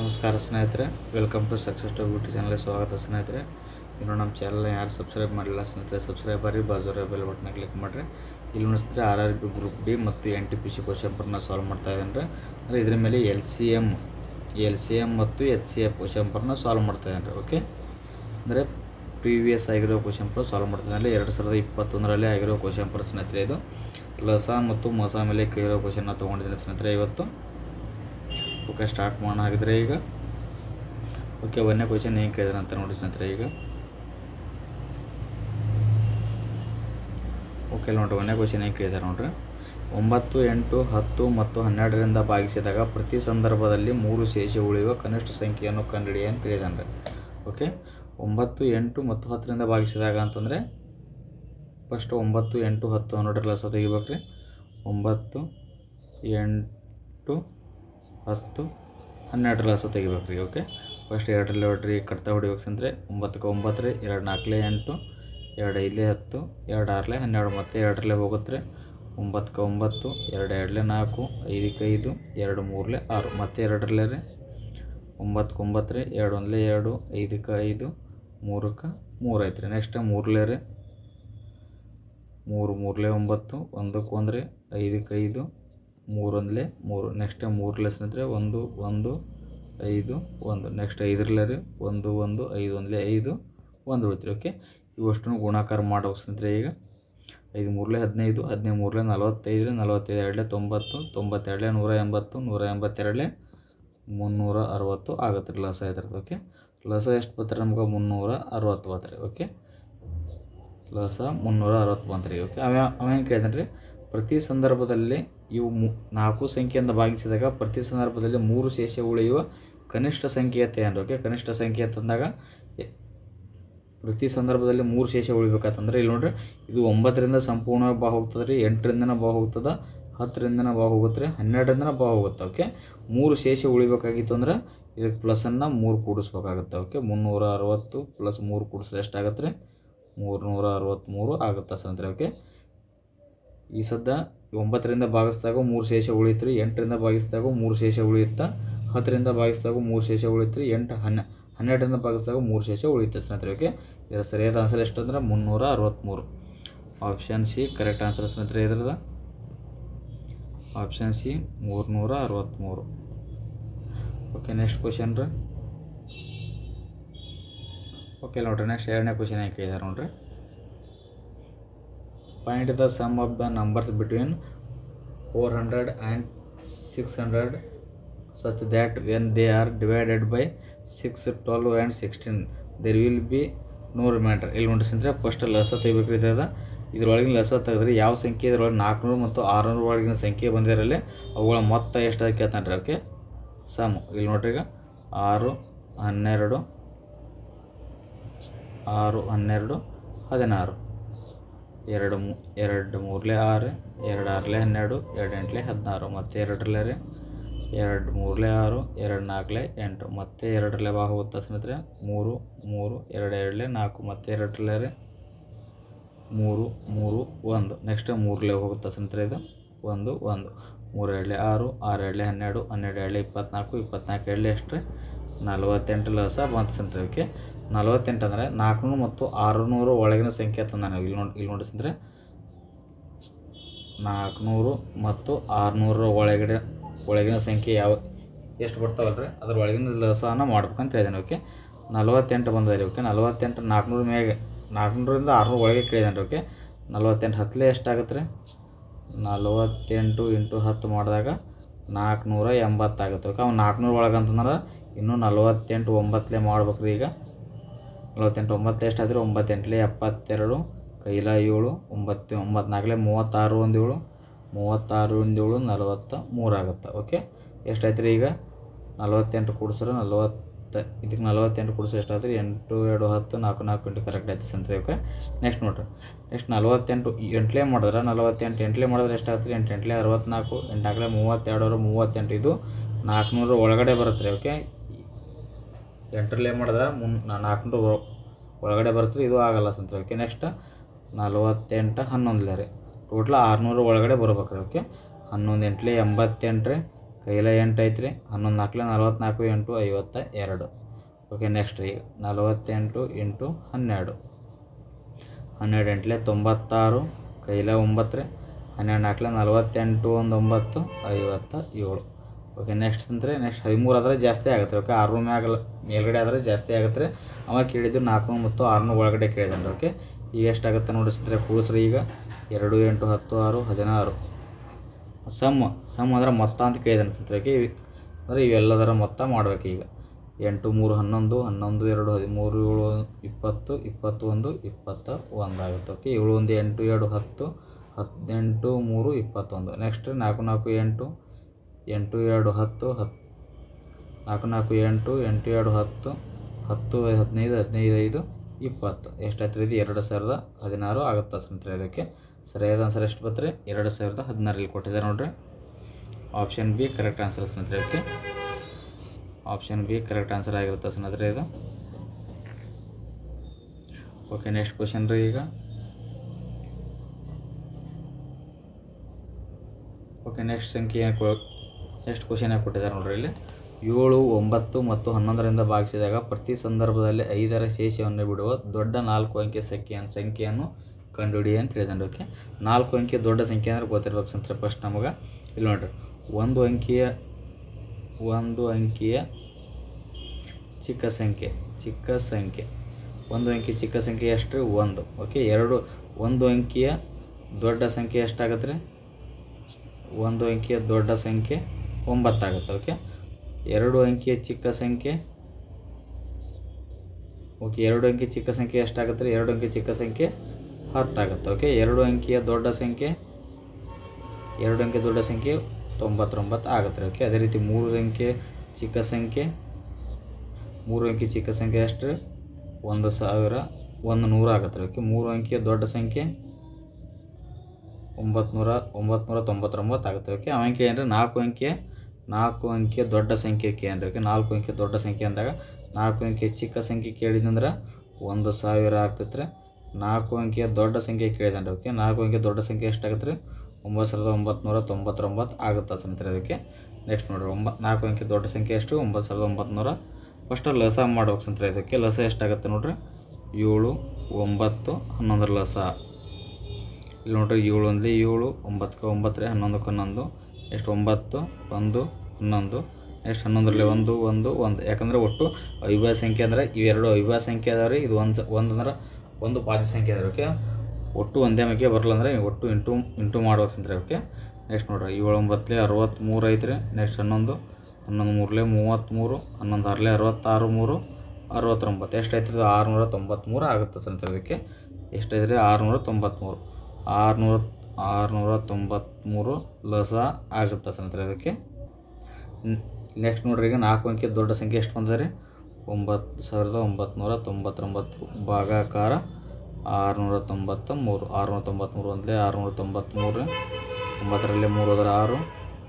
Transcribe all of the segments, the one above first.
ನಮಸ್ಕಾರ ಸ್ನೇಹಿತರೆ welcome to success to beauty ಚಾನಲ್ಗೆ ಸ್ವಾಗತ ಸ್ನೇಹಿತರೆ. ಇನ್ನು ನಮ್ಮ ಚಾನಲ್ನ ಯಾರು ಸಬ್ಸ್ಕ್ರೈಬ್ ಮಾಡಿಲ್ಲ ಸ್ನೇಹಿತರೆ ಸಬ್ಸ್ಕ್ರೈಬ್ ಆಗಿ ಬಾಜುರ ಬೆಲ್ ಬಟನ್ ಕ್ಲಿಕ್ ಮಾಡಿರಿ. ಇಲ್ಲಿ ನೋಡಿಸಿದ್ರೆ R R B group D ಮತ್ತು N T P C question ಪೇಪರ್ನ ಸಾಲ್ವ್ ಮಾಡ್ತಾ ಇದ್ದೇನೆ ಅಂದರೆ ಇದ್ರ ಮೇಲೆ L C M L C M ಮತ್ತು ಎಚ್ ಸಿ ಎಫ್ ಕ್ವಶನ್ ಪೇಪರ್ನ ಸಾಲ್ವ್ ಮಾಡ್ತಾ ಇದ್ದೀನಿ ಓಕೆ ಅಂದರೆ ಪ್ರೀವಿಯಸ್ ಆಗಿರೋ ಕ್ವಶನ್ ಪೇಪರ್ ಸಾಲ್ವ್ ಮಾಡ್ತಿದ್ದಲ್ಲಿ ಎರಡು ಸಾವಿರದ ಇಪ್ಪತ್ತೊಂದರಲ್ಲಿ ಆಗಿರೋ ಕ್ವಶನ್ ಪೇಪರ್ ಸ್ನೇಹಿತರೆ ಇದು. ಲಸ ಮತ್ತು ಮಸ ಮೇಲೆ ಕೇಳಿರೋ ಕ್ವಶನ್ನ ತೊಗೊಂಡಿದ್ದೀನಿ ಸ್ನೇಹಿತರೆ, ಇವತ್ತು. ಓಕೆ ಸ್ಟಾರ್ಟ್ ಮಾಡೋಣ ಹಾಗಿದ್ರೆ ಈಗ ಓಕೆ ಒಂದನೇ ಕ್ವಶನ್ ಏನು ಕೇಳಿದ್ರೆ ಅಂತ ನೋಡಿ ಸ್ನೇಹಿತರೆ, ಈಗ. ಓಕೆ ನೋಡ್ರಿ, ಒಂದನೇ ಕ್ವಶನ್ ಏನು ಕೇಳಿದ್ದಾರೆ ನೋಡ್ರಿ. ಒಂಬತ್ತು, ಎಂಟು, ಹತ್ತು ಮತ್ತು ಹನ್ನೆರಡರಿಂದ ಭಾಗಿಸಿದಾಗ ಪ್ರತಿ ಸಂದರ್ಭದಲ್ಲಿ ಮೂರು ಶೇಷ ಉಳಿಯುವ ಕನಿಷ್ಠ ಸಂಖ್ಯೆಯನ್ನು ಕಂಡುಹಿಡಿಯ ಅಂತ ಕೇಳಿದಾನೆ ಓಕೆ ಒಂಬತ್ತು, ಎಂಟು ಮತ್ತು ಹತ್ತರಿಂದ ಭಾಗಿಸಿದಾಗ ಅಂತಂದರೆ ಫಸ್ಟ್ ಒಂಬತ್ತು, ಎಂಟು, ಹತ್ತು ನೋಡ್ರಿ ಲಸ ತೆಗಿಬೇಕು ರೀ. ಒಂಬತ್ತು, ಎಂಟು ಹತ್ತು ಹನ್ನೆರಡು ಲಸ ತೆಗಿಬೇಕು ರೀ ಓಕೆ ಫಸ್ಟ್ ಎರಡರಲ್ಲಿ ಹೊಡ್ರಿ ಕಟ್ತಾ ಹೊಡಿಬೇಕು ಅಂದರೆ ಒಂಬತ್ತಕ್ಕೆ ಒಂಬತ್ತು ರೀ ಎರಡು ನಾಲ್ಕಲೆ ಎಂಟು, ಎರಡು ಐದಲೇ ಹತ್ತು, ಎರಡು ಆರಲೆ ಹನ್ನೆರಡು. ಮತ್ತು ಎರಡರಲ್ಲೇ ಹೋಗುತ್ತೆ ಒಂಬತ್ತಕ್ಕೆ ಒಂಬತ್ತು, ಎರಡು ಎರಡಲೆ ನಾಲ್ಕು, ಐದಕ್ಕೆ ಐದು, ಎರಡು ಮೂರಲೆ ಆರು. ಮತ್ತೆ ಎರಡರಲ್ಲೇ ರೀ? ಒಂಬತ್ತಕ್ಕೆ ಒಂಬತ್ತು ರೀ ಎರಡು ಒಂದಲೇ ಎರಡು, ಐದಕ್ಕೆ ಐದು, ಮೂರಕ್ಕೆ ಮೂರು ಐತ್ರಿ. ನೆಕ್ಸ್ಟ್ ಮೂರಲೇ ರೀ? ಮೂರು ಮೂರಲೆ ಒಂಬತ್ತು, ಒಂದಕ್ಕೆ ಒಂದು ರೀ ಐದಕ್ಕೆ ಐದು ಮೂರೊಂದಲೇ ಮೂರು. ನೆಕ್ಸ್ಟ್ ಮೂರು ಲೆಸ್ ಅಂದರೆ ಒಂದು ಒಂದು, ಐದು, ಒಂದು. ನೆಕ್ಸ್ಟ್ ಐದರಲ್ಲೇ ರೀ. ಒಂದು ಒಂದು, ಐದು ಒಂದಲೇ ಐದು, ಒಂದು ಉಳಿತು ಓಕೆ ಇವಷ್ಟು ಗುಣಾಕಾರ ಮಾಡ್ಬೇಕು ಸ್ನೇಹಿತರೆ ಈಗ. ಐದು ಮೂರಲೆ ಹದಿನೈದು ಹದಿನೈದು ಮೂರಲೆ ನಲವತ್ತೈದು ನಲವತ್ತೈದು ಎರಡಲೇ ತೊಂಬತ್ತು, ತೊಂಬತ್ತೆರಡಲೆ ನೂರ ಎಂಬತ್ತು, ನೂರ ಎಂಬತ್ತೆರಡಲೆ ಮುನ್ನೂರ ಅರವತ್ತು ಆಗುತ್ತೆ ರೀ ಲಸ ಇದ್ರದ್ದು. ಓಕೆ ಲಸ ಎಷ್ಟು ಬರ್ತಾರೆ ನಮ್ಗೆ? ಮುನ್ನೂರ ಅರವತ್ತು ಬರ್ತಾರೆ ಓಕೆ ಲಸ ಮುನ್ನೂರ ಅರವತ್ತು ಬಂತ್ರಿ. ಓಕೆ ಅವ ಅವ ಕೇಳ್ತಾನೆ ರೀ ಪ್ರತಿ ಸಂದರ್ಭದಲ್ಲಿ ಇವು ಮು ನಾಲ್ಕು ಸಂಖ್ಯೆಯಿಂದ ಭಾಗಿಸಿದಾಗ ಪ್ರತಿ ಸಂದರ್ಭದಲ್ಲಿ ಮೂರು ಶೇಷ ಉಳಿಯುವ ಕನಿಷ್ಠ ಸಂಖ್ಯೆ ಅಂತ ಓಕೆ ಕನಿಷ್ಠ ಸಂಖ್ಯೆ ತಂದಾಗ ಪ್ರತಿ ಸಂದರ್ಭದಲ್ಲಿ ಮೂರು ಶೇಷ ಉಳಿಬೇಕಂತಂದ್ರೆ, ಇಲ್ಲಿ ನೋಡ್ರಿ, ಇದು ಒಂಬತ್ತರಿಂದ ಸಂಪೂರ್ಣ ಬಾ ಹೋಗ್ತದೆ ರೀ ಎಂಟರಿಂದನೇ ಬಾ ಹೋಗ್ತದೆ, ಹತ್ತರಿಂದನೇ ಬಾ ಹೋಗುತ್ತೆ ರೀ ಹನ್ನೆರಡರಿಂದನ ಬಾ ಹೋಗುತ್ತೆ ಓಕೆ ಮೂರು ಶೇಷ ಉಳಿಬೇಕಾಗಿತ್ತು ಅಂದ್ರೆ ಇದಕ್ಕೆ ಪ್ಲಸನ್ನು ಮೂರು ಕೂಡಿಸ್ಬೇಕಾಗುತ್ತೆ ಓಕೆ ಮುನ್ನೂರ ಅರವತ್ತು ಪ್ಲಸ್ ಮೂರು ಕೂಡಿಸಿದ್ರೆ ಎಷ್ಟಾಗತ್ತೆ ರೀ ಮೂರುನೂರ ಅರವತ್ತ್ಮೂರು ಆಗುತ್ತೆ ಸಂದ್ರೆ ಓಕೆ ಈ ಸದ್ದ ಒಂಬತ್ತರಿಂದ ಭಾಗಿಸಿದಾಗ ಮೂರು ಶೇಷ ಉಳಿಯುತ್ತೆ ರೀ ಎಂಟರಿಂದ ಭಾಗಿಸಿದಾಗ ಮೂರು ಶೇಷ ಉಳಿಯುತ್ತಾ, ಹತ್ತರಿಂದ ಭಾಗಿಸಿದಾಗ ಮೂರು ಶೇಷ ಉಳಿಯುತ್ತೆ ರೀ ಎಂಟು ಹನ್ನೆ, ಹನ್ನೆರಡರಿಂದ ಭಾಗಿಸಿದಾಗ ಮೂರು ಶೇಷ ಉಳಿಯುತ್ತೆ ಸ್ನೇಹಿತರೆ ಓಕೆ? ಇದರ ಸರಿಯಾದ ಆನ್ಸರ್ ಎಷ್ಟು ಅಂದ್ರೆ ಮುನ್ನೂರ ಅರವತ್ತ್ಮೂರು ಆಪ್ಷನ್ ಸಿ ಕರೆಕ್ಟ್ ಆನ್ಸರ್ ಸ್ನೇಹಿತರೆ ಇದ್ರದ. ಆಪ್ಷನ್ ಸಿ ಮೂರುನೂರ ಅರವತ್ತ್ಮೂರು ಓಕೆ ನೆಕ್ಸ್ಟ್ ಕ್ವಶನ್ ರೀ. ಓಕೆ ನೋಡ್ರಿ ನೆಕ್ಸ್ಟ್ ಎರಡನೇ ಕ್ವಶನ್ ಯಾಕೆ ಕೇಳಿದಾರೆ ನೋಡ್ರಿ. Sum of the numbers between four hundred and six hundred such that when they are divided by six twelve and sixteen there will be no reminder ಇಲ್ಲಿ ನೋಡ್ರಿ ಅಂದರೆ first ಲಸ ತೆಗಿಬೇಕ್ರಿ ಇದ್ರದ ಇದ್ರೊಳಗಿನ ಲಸ ತೆಗೆದ್ರೆ ಯಾವ ಸಂಖ್ಯೆ ಇದ್ರೊಳಗೆ ನಾಲ್ಕುನೂರು ಮತ್ತು ಆರುನೂರು ಒಳಗಿನ ಸಂಖ್ಯೆ ಬಂದಿರಲಿ ಅವುಗಳ ಮೊತ್ತ ಎಷ್ಟು ಅದಕ್ಕೆ ಕೇಳ್ತಾನೆ ಅದಕ್ಕೆ? ಸಮ್ ಇಲ್ಲಿ ನೋಡ್ರಿ ಈಗ. ಆರು, ಹನ್ನೆರಡು ಆರು, ಹನ್ನೆರಡು, ಹದಿನಾರು. ಎರಡು ಮೂ, ಎರಡು ಮೂರಲೆ ಆರು, ಎರಡು ಆರಲೆ ಹನ್ನೆರಡು, ಎರಡು ಎಂಟ್ಲೆ ಹದಿನಾರು, ಮತ್ತು ಎರಡರಲ್ಲೇ ರೀ, ಎರಡು ಮೂರಲೆ ಆರು, ಎರಡು ನಾಲ್ಕಲೆ ಎಂಟು, ಮತ್ತೆ ಎರಡರಲ್ಲೇ ಬಾಹು ಹೊತ್ತ ಸ್ನೇಹಿತರೆ, ಮೂರು ಮೂರು, ಎರಡು ಎರಡಲೆ ನಾಲ್ಕು, ಮತ್ತೆ ಎರಡರಲ್ಲೇ ರೀ, ಮೂರು ಮೂರು, ಒಂದು. ನೆಕ್ಸ್ಟ್ ಮೂರಲೆ ಹೋಗುತ್ತಾ ಸ್ನೇಹಿತರೆ ಇದು? ಒಂದು ಒಂದು. ಮೂರು ಎರಡಲೆ ಆರು ಆರು ಎರಡಲೆ ಹನ್ನೆರಡು ಹನ್ನೆರಡು ಎರಡಲೆ ಇಪ್ಪತ್ನಾಲ್ಕು ಇಪ್ಪತ್ನಾಲ್ಕು ಎರಡಲೆ ಎಷ್ಟು? ನಲ್ವತ್ತೆಂಟು ಲಸ ಬಂತು ಸ್ನೇಹಿತರೆ ಓಕೆ ನಲ್ವತ್ತೆಂಟು ಅಂದರೆ ನಾಲ್ಕುನೂರು ಮತ್ತು ಆರುನೂರು ಒಳಗಿನ ಸಂಖ್ಯೆ ಅಂತ ನಾನು ಇಲ್ಲಿ ನೋಡಿ ಇಲ್ಲಿ ನೋಡಿಸಿದ್ರೆ ನಾಲ್ಕುನೂರು ಮತ್ತು ಆರುನೂರರ ಒಳಗಡೆ ಒಳಗಿನ ಸಂಖ್ಯೆ ಯಾವ ಎಷ್ಟು ಬರ್ತಾವಲ್ಲ ರೀ ಅದ್ರ ಒಳಗಿನ ಲಸನ ಮಾಡ್ಬೇಕಂತ ಹೇಳಿದ್ದೇನೆ ಓಕೆ? ನಲವತ್ತೆಂಟು ಬಂದದ್ರಿ, ಓಕೆ? ನಲವತ್ತೆಂಟು ನಾಲ್ಕುನೂರು ಮೇಲೆ ನಾಲ್ಕುನೂರಿಂದ ಆರುನೂರು ಒಳಗೆ ಕೇಳಿದ್ದೇನೆ ರೀ ಓಕೆ? ನಲವತ್ತೆಂಟು ಹತ್ತಲೇ ಎಷ್ಟಾಗುತ್ತೆ ರೀ ನಲವತ್ತೆಂಟು ಇಂಟು ಹತ್ತು ಮಾಡಿದಾಗ ನಾಲ್ಕುನೂರ ಎಂಬತ್ತಾಗುತ್ತೆ ಓಕೆ? ಅವ್ನು ನಾಲ್ಕುನೂರು ಒಳಗೆ ಅಂತಂದ್ರೆ ಇನ್ನೂ ನಲವತ್ತೆಂಟು ಒಂಬತ್ತಲೇ ಮಾಡ್ಬೇಕು ರೀ ಈಗ. ನಲ್ವತ್ತೆಂಟು ಒಂಬತ್ತು ಎಷ್ಟಾದ್ರೆ ಒಂಬತ್ತೆಂಟಲೆ, ಎಪ್ಪತ್ತೆರಡು, ಕೈಲ ಏಳು, ಒಂಬತ್ತು ಒಂಬತ್ತು ನಾಲ್ಕಲೆ ಮೂವತ್ತಾರು ಒಂದು ಏಳು ಮೂವತ್ತಾರು ಒಂದು ಏಳು ನಲವತ್ತ ಮೂರು ಆಗುತ್ತೆ ಓಕೆ? ಎಷ್ಟಾಯ್ತು ರೀ ಈಗ? ನಲವತ್ತೆಂಟು ಕೂಡಿಸ್ರೆ ನಲವತ್ತ, ಇದಕ್ಕೆ ನಲವತ್ತೆಂಟು ಕೂಡಿಸ್ರೆ ಎಷ್ಟಾಯ್ತು ಎಂಟು, ಎರಡು, ಹತ್ತು, ನಾಲ್ಕು ನಾಲ್ಕು ಎಂಟು ಕರೆಕ್ಟ್ ಆಯ್ತು ಸಂತ್ರಿ, ಓಕೆ? ನೆಕ್ಸ್ಟ್ ನೋಡ್ರಿ. ನೆಕ್ಸ್ಟ್ ನಲವತ್ತೆಂಟು, ಎಂಟ್ಲೇ ಮಾಡಿದ್ರೆ ನಲವತ್ತೆಂಟು, ಎಂಟ್ಲೇ ಮಾಡಿದ್ರೆ ಎಷ್ಟಾಯ್ತು ರೀ ಎಂಟು, ಎಂಟ್ಲೆ ಅರವತ್ತ್ನಾಲ್ಕು ಎಂಟು ಮೂವತ್ತೆರಡು ಮೂವತ್ತೆಂಟು, ಇದು ನಾಲ್ಕುನೂರು ಒಳಗಡೆ ಬರುತ್ತೆ ರೀ ಓಕೆ? ಎಂಟರಲ್ಲಿ ಮಾಡಿದ್ರೆ? ಮುನ್ ನಾಲ್ಕುನೂರು ಒಳಗಡೆ ಬರ್ತೀರಿ, ಇದು ಆಗಲ್ಲ ಸಂತ ಓಕೆ ನೆಕ್ಸ್ಟ್ ನಲ್ವತ್ತೆಂಟು, ಹನ್ನೊಂದಲೇ ರೀ. ಟೋಟ್ಲ್ ಆರುನೂರು ಒಳಗಡೆ ಬರ್ಬೇಕು ರೀ ಓಕೆ ಹನ್ನೊಂದು ಎಂಟ್ಲೆ ಎಂಬತ್ತೆಂಟು ರೀ. ಕೈಲ ಎಂಟು ಐತ್ರಿ. ಹನ್ನೊಂದು ನಾಲ್ಕಲೆ ನಲ್ವತ್ನಾಲ್ಕು ಎಂಟು ಐವತ್ತ ಎರಡು. ಓಕೆ ನೆಕ್ಸ್ಟ್ ರೀ. ನಲವತ್ತೆಂಟು ಎಂಟು ಹನ್ನೆರಡು. ಹನ್ನೆರಡು ಎಂಟ್ಲೆ ತೊಂಬತ್ತಾರು, ಕೈಲ ಒಂಬತ್ತು ರೀ. ಹನ್ನೆರಡು ನಾಲ್ಕಲೆ ನಲವತ್ತೆಂಟು ಒಂದು ಒಂಬತ್ತು ಐವತ್ತ ಏಳು. ಓಕೆ ನೆಕ್ಸ್ಟ್ ಅಂದರೆ ನೆಕ್ಸ್ಟ್ ಹದಿಮೂರು ಆದರೆ ಜಾಸ್ತಿ ಆಗುತ್ತೆ. ಓಕೆ ಆರುನೂರು ಮ್ಯಾಗಲ್ಲ ಮೇಲ್ಗಡೆ ಆದರೆ ಜಾಸ್ತಿ ಆಗುತ್ತೆ. ಅವಾಗ ಕೇಳಿದ್ದು ನಾಲ್ಕುನೂರು ಮತ್ತು ಆರುನೂರು ಒಳಗಡೆ ಕೇಳಿದ್ದಾನೆ ಓಕೆ ಈಗ ಎಷ್ಟಾಗುತ್ತೆ ನೋಡಿ ಸ್ನೇಹಿತರೆ ಕೂಡಿಸ್ರಿ ಈಗ. ಎರಡು, ಎಂಟು, ಹತ್ತು, ಆರು, ಹದಿನಾರು. ಸಮ್ ಸಮ್ ಅಂದರೆ ಮೊತ್ತ ಅಂತ ಕೇಳಿದಾನೆ ಸ್ನೇಹಿತರೆ ಓಕೆ ಅಂದರೆ ಇವೆಲ್ಲದರ ಮೊತ್ತ ಮಾಡಬೇಕು ಈಗ. ಎಂಟು, ಮೂರು, ಹನ್ನೊಂದು ಹನ್ನೊಂದು, ಎರಡು, ಹದಿಮೂರು, ಏಳು, ಇಪ್ಪತ್ತು ಇಪ್ಪತ್ತು ಒಂದು ಇಪ್ಪತ್ತ ಒಂದಾಗುತ್ತೆ ಓಕೆ ಏಳು, ಒಂದು, ಎಂಟು, ಎರಡು, ಹತ್ತು, ಹದಿನೆಂಟು, ಮೂರು, ಇಪ್ಪತ್ತೊಂದು. ನೆಕ್ಸ್ಟ್ ನಾಲ್ಕು ನಾಲ್ಕು, ಎಂಟು ಎಂಟು ಎರಡು ಹತ್ತು ಹತ್ತು ನಾಲ್ಕು ನಾಲ್ಕು ಎಂಟು ಎಂಟು ಎರಡು ಹತ್ತು ಹತ್ತು ಹದಿನೈದು ಹದಿನೈದು ಐದು, ಇಪ್ಪತ್ತು. ಎಷ್ಟಾಯ್ತು ಇದು? ಎರಡು ಸಾವಿರದ ಹದಿನಾರು ಆಗುತ್ತೆ ಸ್ನೇಹಿತರೆ ಇದಕ್ಕೆ? ಸರಿಯಾದ ಆನ್ಸರ್ ಎಷ್ಟು ಬರ್ತಾರೆ ಎರಡು ಸಾವಿರದ ಹದಿನಾರಲ್ಲಿ ಕೊಟ್ಟಿದ್ದಾರೆ ನೋಡಿರಿ. ಆಪ್ಷನ್ ಬಿ ಕರೆಕ್ಟ್ ಆನ್ಸರ್ ಸ್ನೇಹಿತರೆ ಇದಕ್ಕೆ. ಆಪ್ಷನ್ ಬಿ ಕರೆಕ್ಟ್ ಆನ್ಸರ್ ಆಗಿರುತ್ತೆ ಸ್ನೇಹಿತರೆ ಇದು. ಓಕೆ ನೆಕ್ಸ್ಟ್ ಕ್ವಶನ್ ರೀ ಈಗ. ಓಕೆ ನೆಕ್ಸ್ಟ್ ಸಂಖ್ಯೆ ಏನು ನೆಕ್ಸ್ಟ್ ಕ್ವಶನ್ ಕೊಟ್ಟಿದ್ದಾರೆ ನೋಡ್ರಿ ಇಲ್ಲಿ. ಏಳು, ಒಂಬತ್ತು ಮತ್ತು ಹನ್ನೊಂದರಿಂದ ಭಾಗಿಸಿದಾಗ ಪ್ರತಿ ಸಂದರ್ಭದಲ್ಲಿ ಐದರ ಶೇಷವನ್ನು ಬಿಡುವ ದೊಡ್ಡ ನಾಲ್ಕು ಅಂಕೆ ಸಂಖ್ಯೆ ಸಂಖ್ಯೆಯನ್ನು ಕಂಡುಹಿಡಿ ಅಂತ ಹೇಳಿದಾನೆ ಓಕೆ ನಾಲ್ಕು ಅಂಕೆ ದೊಡ್ಡ ಸಂಖ್ಯೆ ಅಂದ್ರೆ ಗೊತ್ತಿರ್ಬೇಕು ಸಂತ್ರ ಫಸ್ಟ್ ನಮಗೆ. ಇಲ್ಲಿ ನೋಡ್ರಿ, ಒಂದು ಅಂಕಿಯ ಒಂದು ಅಂಕಿಯ ಚಿಕ್ಕ ಸಂಖ್ಯೆ ಚಿಕ್ಕ ಸಂಖ್ಯೆ. ಒಂದು ಅಂಕಿ ಚಿಕ್ಕ ಸಂಖ್ಯೆ ಎಷ್ಟು? ರೀ ಒಂದು. ಓಕೆ ಎರಡು, ಒಂದು ಅಂಕಿಯ ದೊಡ್ಡ ಸಂಖ್ಯೆ ಎಷ್ಟಾಗತ್ತೆ ರೀ? ಒಂದು ಅಂಕಿಯ ದೊಡ್ಡ ಸಂಖ್ಯೆ ಒಂಬತ್ತಾಗುತ್ತೆ ಓಕೆ ಎರಡು ಅಂಕಿಯ ಚಿಕ್ಕ ಸಂಖ್ಯೆ ಓಕೆ ಎರಡು ಅಂಕಿ ಚಿಕ್ಕ ಸಂಖ್ಯೆ ಎಷ್ಟಾಗುತ್ತೆ ಎರಡು ಅಂಕಿ ಚಿಕ್ಕ ಸಂಖ್ಯೆ ಹತ್ತಾಗುತ್ತೆ ಓಕೆ ಎರಡು ಅಂಕಿಯ ದೊಡ್ಡ ಸಂಖ್ಯೆ, ಎರಡು ಅಂಕಿ ದೊಡ್ಡ ಸಂಖ್ಯೆ ತೊಂಬತ್ತೊಂಬತ್ತು ಆಗುತ್ತೆ ಓಕೆ ಅದೇ ರೀತಿ ಮೂರು ಅಂಕೆ ಚಿಕ್ಕ ಸಂಖ್ಯೆ, ಮೂರು ಅಂಕಿ ಚಿಕ್ಕ ಸಂಖ್ಯೆ ಎಷ್ಟು? ಒಂದು ಸಾವಿರ ಒಂದು ನೂರ ಆಗುತ್ತೆ ಓಕೆ ಮೂರು ಅಂಕಿಯ ದೊಡ್ಡ ಸಂಖ್ಯೆ ಒಂಬತ್ತು ಒಂಬತ್ತು ತೊಂಬತ್ತೊಂಬತ್ತು ಆಗುತ್ತೆ ಓಕೆ ಅವಂಕಿ ಅಂಕೆ ಏನಂದ್ರೆ ನಾಲ್ಕು ಅಂಕಿಯ ನಾಲ್ಕು ಅಂಕೆ ದೊಡ್ಡ ಸಂಖ್ಯೆ ಕೇಂದ್ರಕ್ಕೆ ನಾಲ್ಕು ಅಂಕೆ ದೊಡ್ಡ ಸಂಖ್ಯೆ ಅಂದಾಗ ನಾಲ್ಕು ಅಂಕೆ ಚಿಕ್ಕ ಸಂಖ್ಯೆ ಕೇಳಿದಂದ್ರೆ ಒಂದು ಸಾವಿರ ಆಗ್ತೈತ್ರಿ. ನಾಲ್ಕು ಅಂಕಿಯ ದೊಡ್ಡ ಸಂಖ್ಯೆ ಕೇಳಿದಾನೆ ಓಕೆ? ನಾಲ್ಕು ಅಂಕೆ ದೊಡ್ಡ ಸಂಖ್ಯೆ ಎಷ್ಟಾಗತ್ತೆ ರೀ ಒಂಬತ್ತು ಸಾವಿರದ ಒಂಬತ್ತು ತೊಂಬತ್ತೊಂಬತ್ತು ಆಗುತ್ತೆ ಸ್ನೇಹಿತರೆ ಅದಕ್ಕೆ. ನೆಕ್ಸ್ಟ್ ನೋಡ್ರಿ ಒಂಬತ್ತು ನಾಲ್ಕು ಅಂಕೆ ದೊಡ್ಡ ಸಂಖ್ಯೆ ಎಷ್ಟು? ಒಂಬತ್ತು ಸಾವಿರದ ಒಂಬತ್ತು ನೂರ ಫಸ್ಟ್ ಲಸ ಮಾಡ್ಬೇಕು ಸ್ನೇಹಿತರೆ ಇದಕ್ಕೆ ಲಸ ಎಷ್ಟಾಗುತ್ತೆ ನೋಡ್ರಿ? ಏಳು, ಒಂಬತ್ತು, ಹನ್ನೊಂದರ ಲಸ. ಇಲ್ಲಿ ನೋಡ್ರಿ, ಏಳು ಅಂದರೆ ಏಳು ಒಂಬತ್ತಕ್ಕೆ ಒಂಬತ್ತು ಹನ್ನೊಂದಕ್ಕೆ ಹನ್ನೊಂದು. ಎಷ್ಟು ಒಂಬತ್ತು ಒಂದು, ಹನ್ನೊಂದು ನೆಕ್ಸ್ಟ್ ಹನ್ನೊಂದರಲ್ಲಿ ಒಂದು ಒಂದು ಒಂದು. ಯಾಕಂದರೆ ಒಟ್ಟು ಅವಿಭಾಜ್ಯ ಸಂಖ್ಯೆ ಅಂದರೆ ಇವೆರಡು ಅವಿಭಾಜ್ಯ ಸಂಖ್ಯೆ ಅದಾವೆ ರೀ. ಇದು ಒಂದು ಒಂದು ಅಂದ್ರೆ ಒಂದು ಭಾಜ್ಯ ಸಂಖ್ಯೆ ಅದಾವೆ ಓಕೆ? ಒಟ್ಟು ಒಂದೇ ಮಕ್ಕೆ ಬರಲ್ಲ ಅಂದರೆ ಒಟ್ಟು ಇಂಟು ಇಂಟು ಮಾಡ್ಬೇಕು ಅಂದರೆ ಓಕೆ? ನೆಕ್ಸ್ಟ್ ನೋಡ್ರಿ ಏಳು ಒಂಬತ್ತಲೆ ಅರವತ್ತ್ಮೂರು ಐತ್ರಿ. ನೆಕ್ಸ್ಟ್ ಹನ್ನೊಂದು ಹನ್ನೊಂದು ಮೂರಲೆ ಮೂವತ್ತ್ಮೂರು ಹನ್ನೊಂದು ಆರಲೆ ಅರವತ್ತಾರು ಮೂರು, ಅರವತ್ತೊಂಬತ್ತು. ಎಷ್ಟು ಐತ್ರಿ ಆರುನೂರ ತೊಂಬತ್ತ್ಮೂರು ಆಗುತ್ತೆ ಅಂತ ಅದಕ್ಕೆ ರೀ ಆರುನೂರ ತೊಂಬತ್ತ್ಮೂರು ಆರುನೂರ ಆರುನೂರ ತೊಂಬತ್ತ್ಮೂರು ಲಸ ಆಗುತ್ತೆ ಸ್ನೇಹಿತರೆ ಅದಕ್ಕೆ? ನೆಕ್ಸ್ಟ್ ನೋಡ್ರಿ ಈಗ ನಾಲ್ಕು ಅಂಕಿ ದೊಡ್ಡ ಸಂಖ್ಯೆ ಎಷ್ಟು ಬಂದದೆ? ಒಂಬತ್ತು ಸಾವಿರದ ಒಂಬತ್ತು ತೊಂಬತ್ತೊಂಬತ್ತು ಭಾಗಾಕಾರ ಆರುನೂರ ತೊಂಬತ್ತ ಮೂರು ಆರುನೂರ ತೊಂಬತ್ತ್ಮೂರು ಅಂದರೆ ಆರುನೂರ ತೊಂಬತ್ತ್ಮೂರು ಒಂಬತ್ತರಲ್ಲಿ ಮೂರು ಹೋದ್ರೆ ಆರು,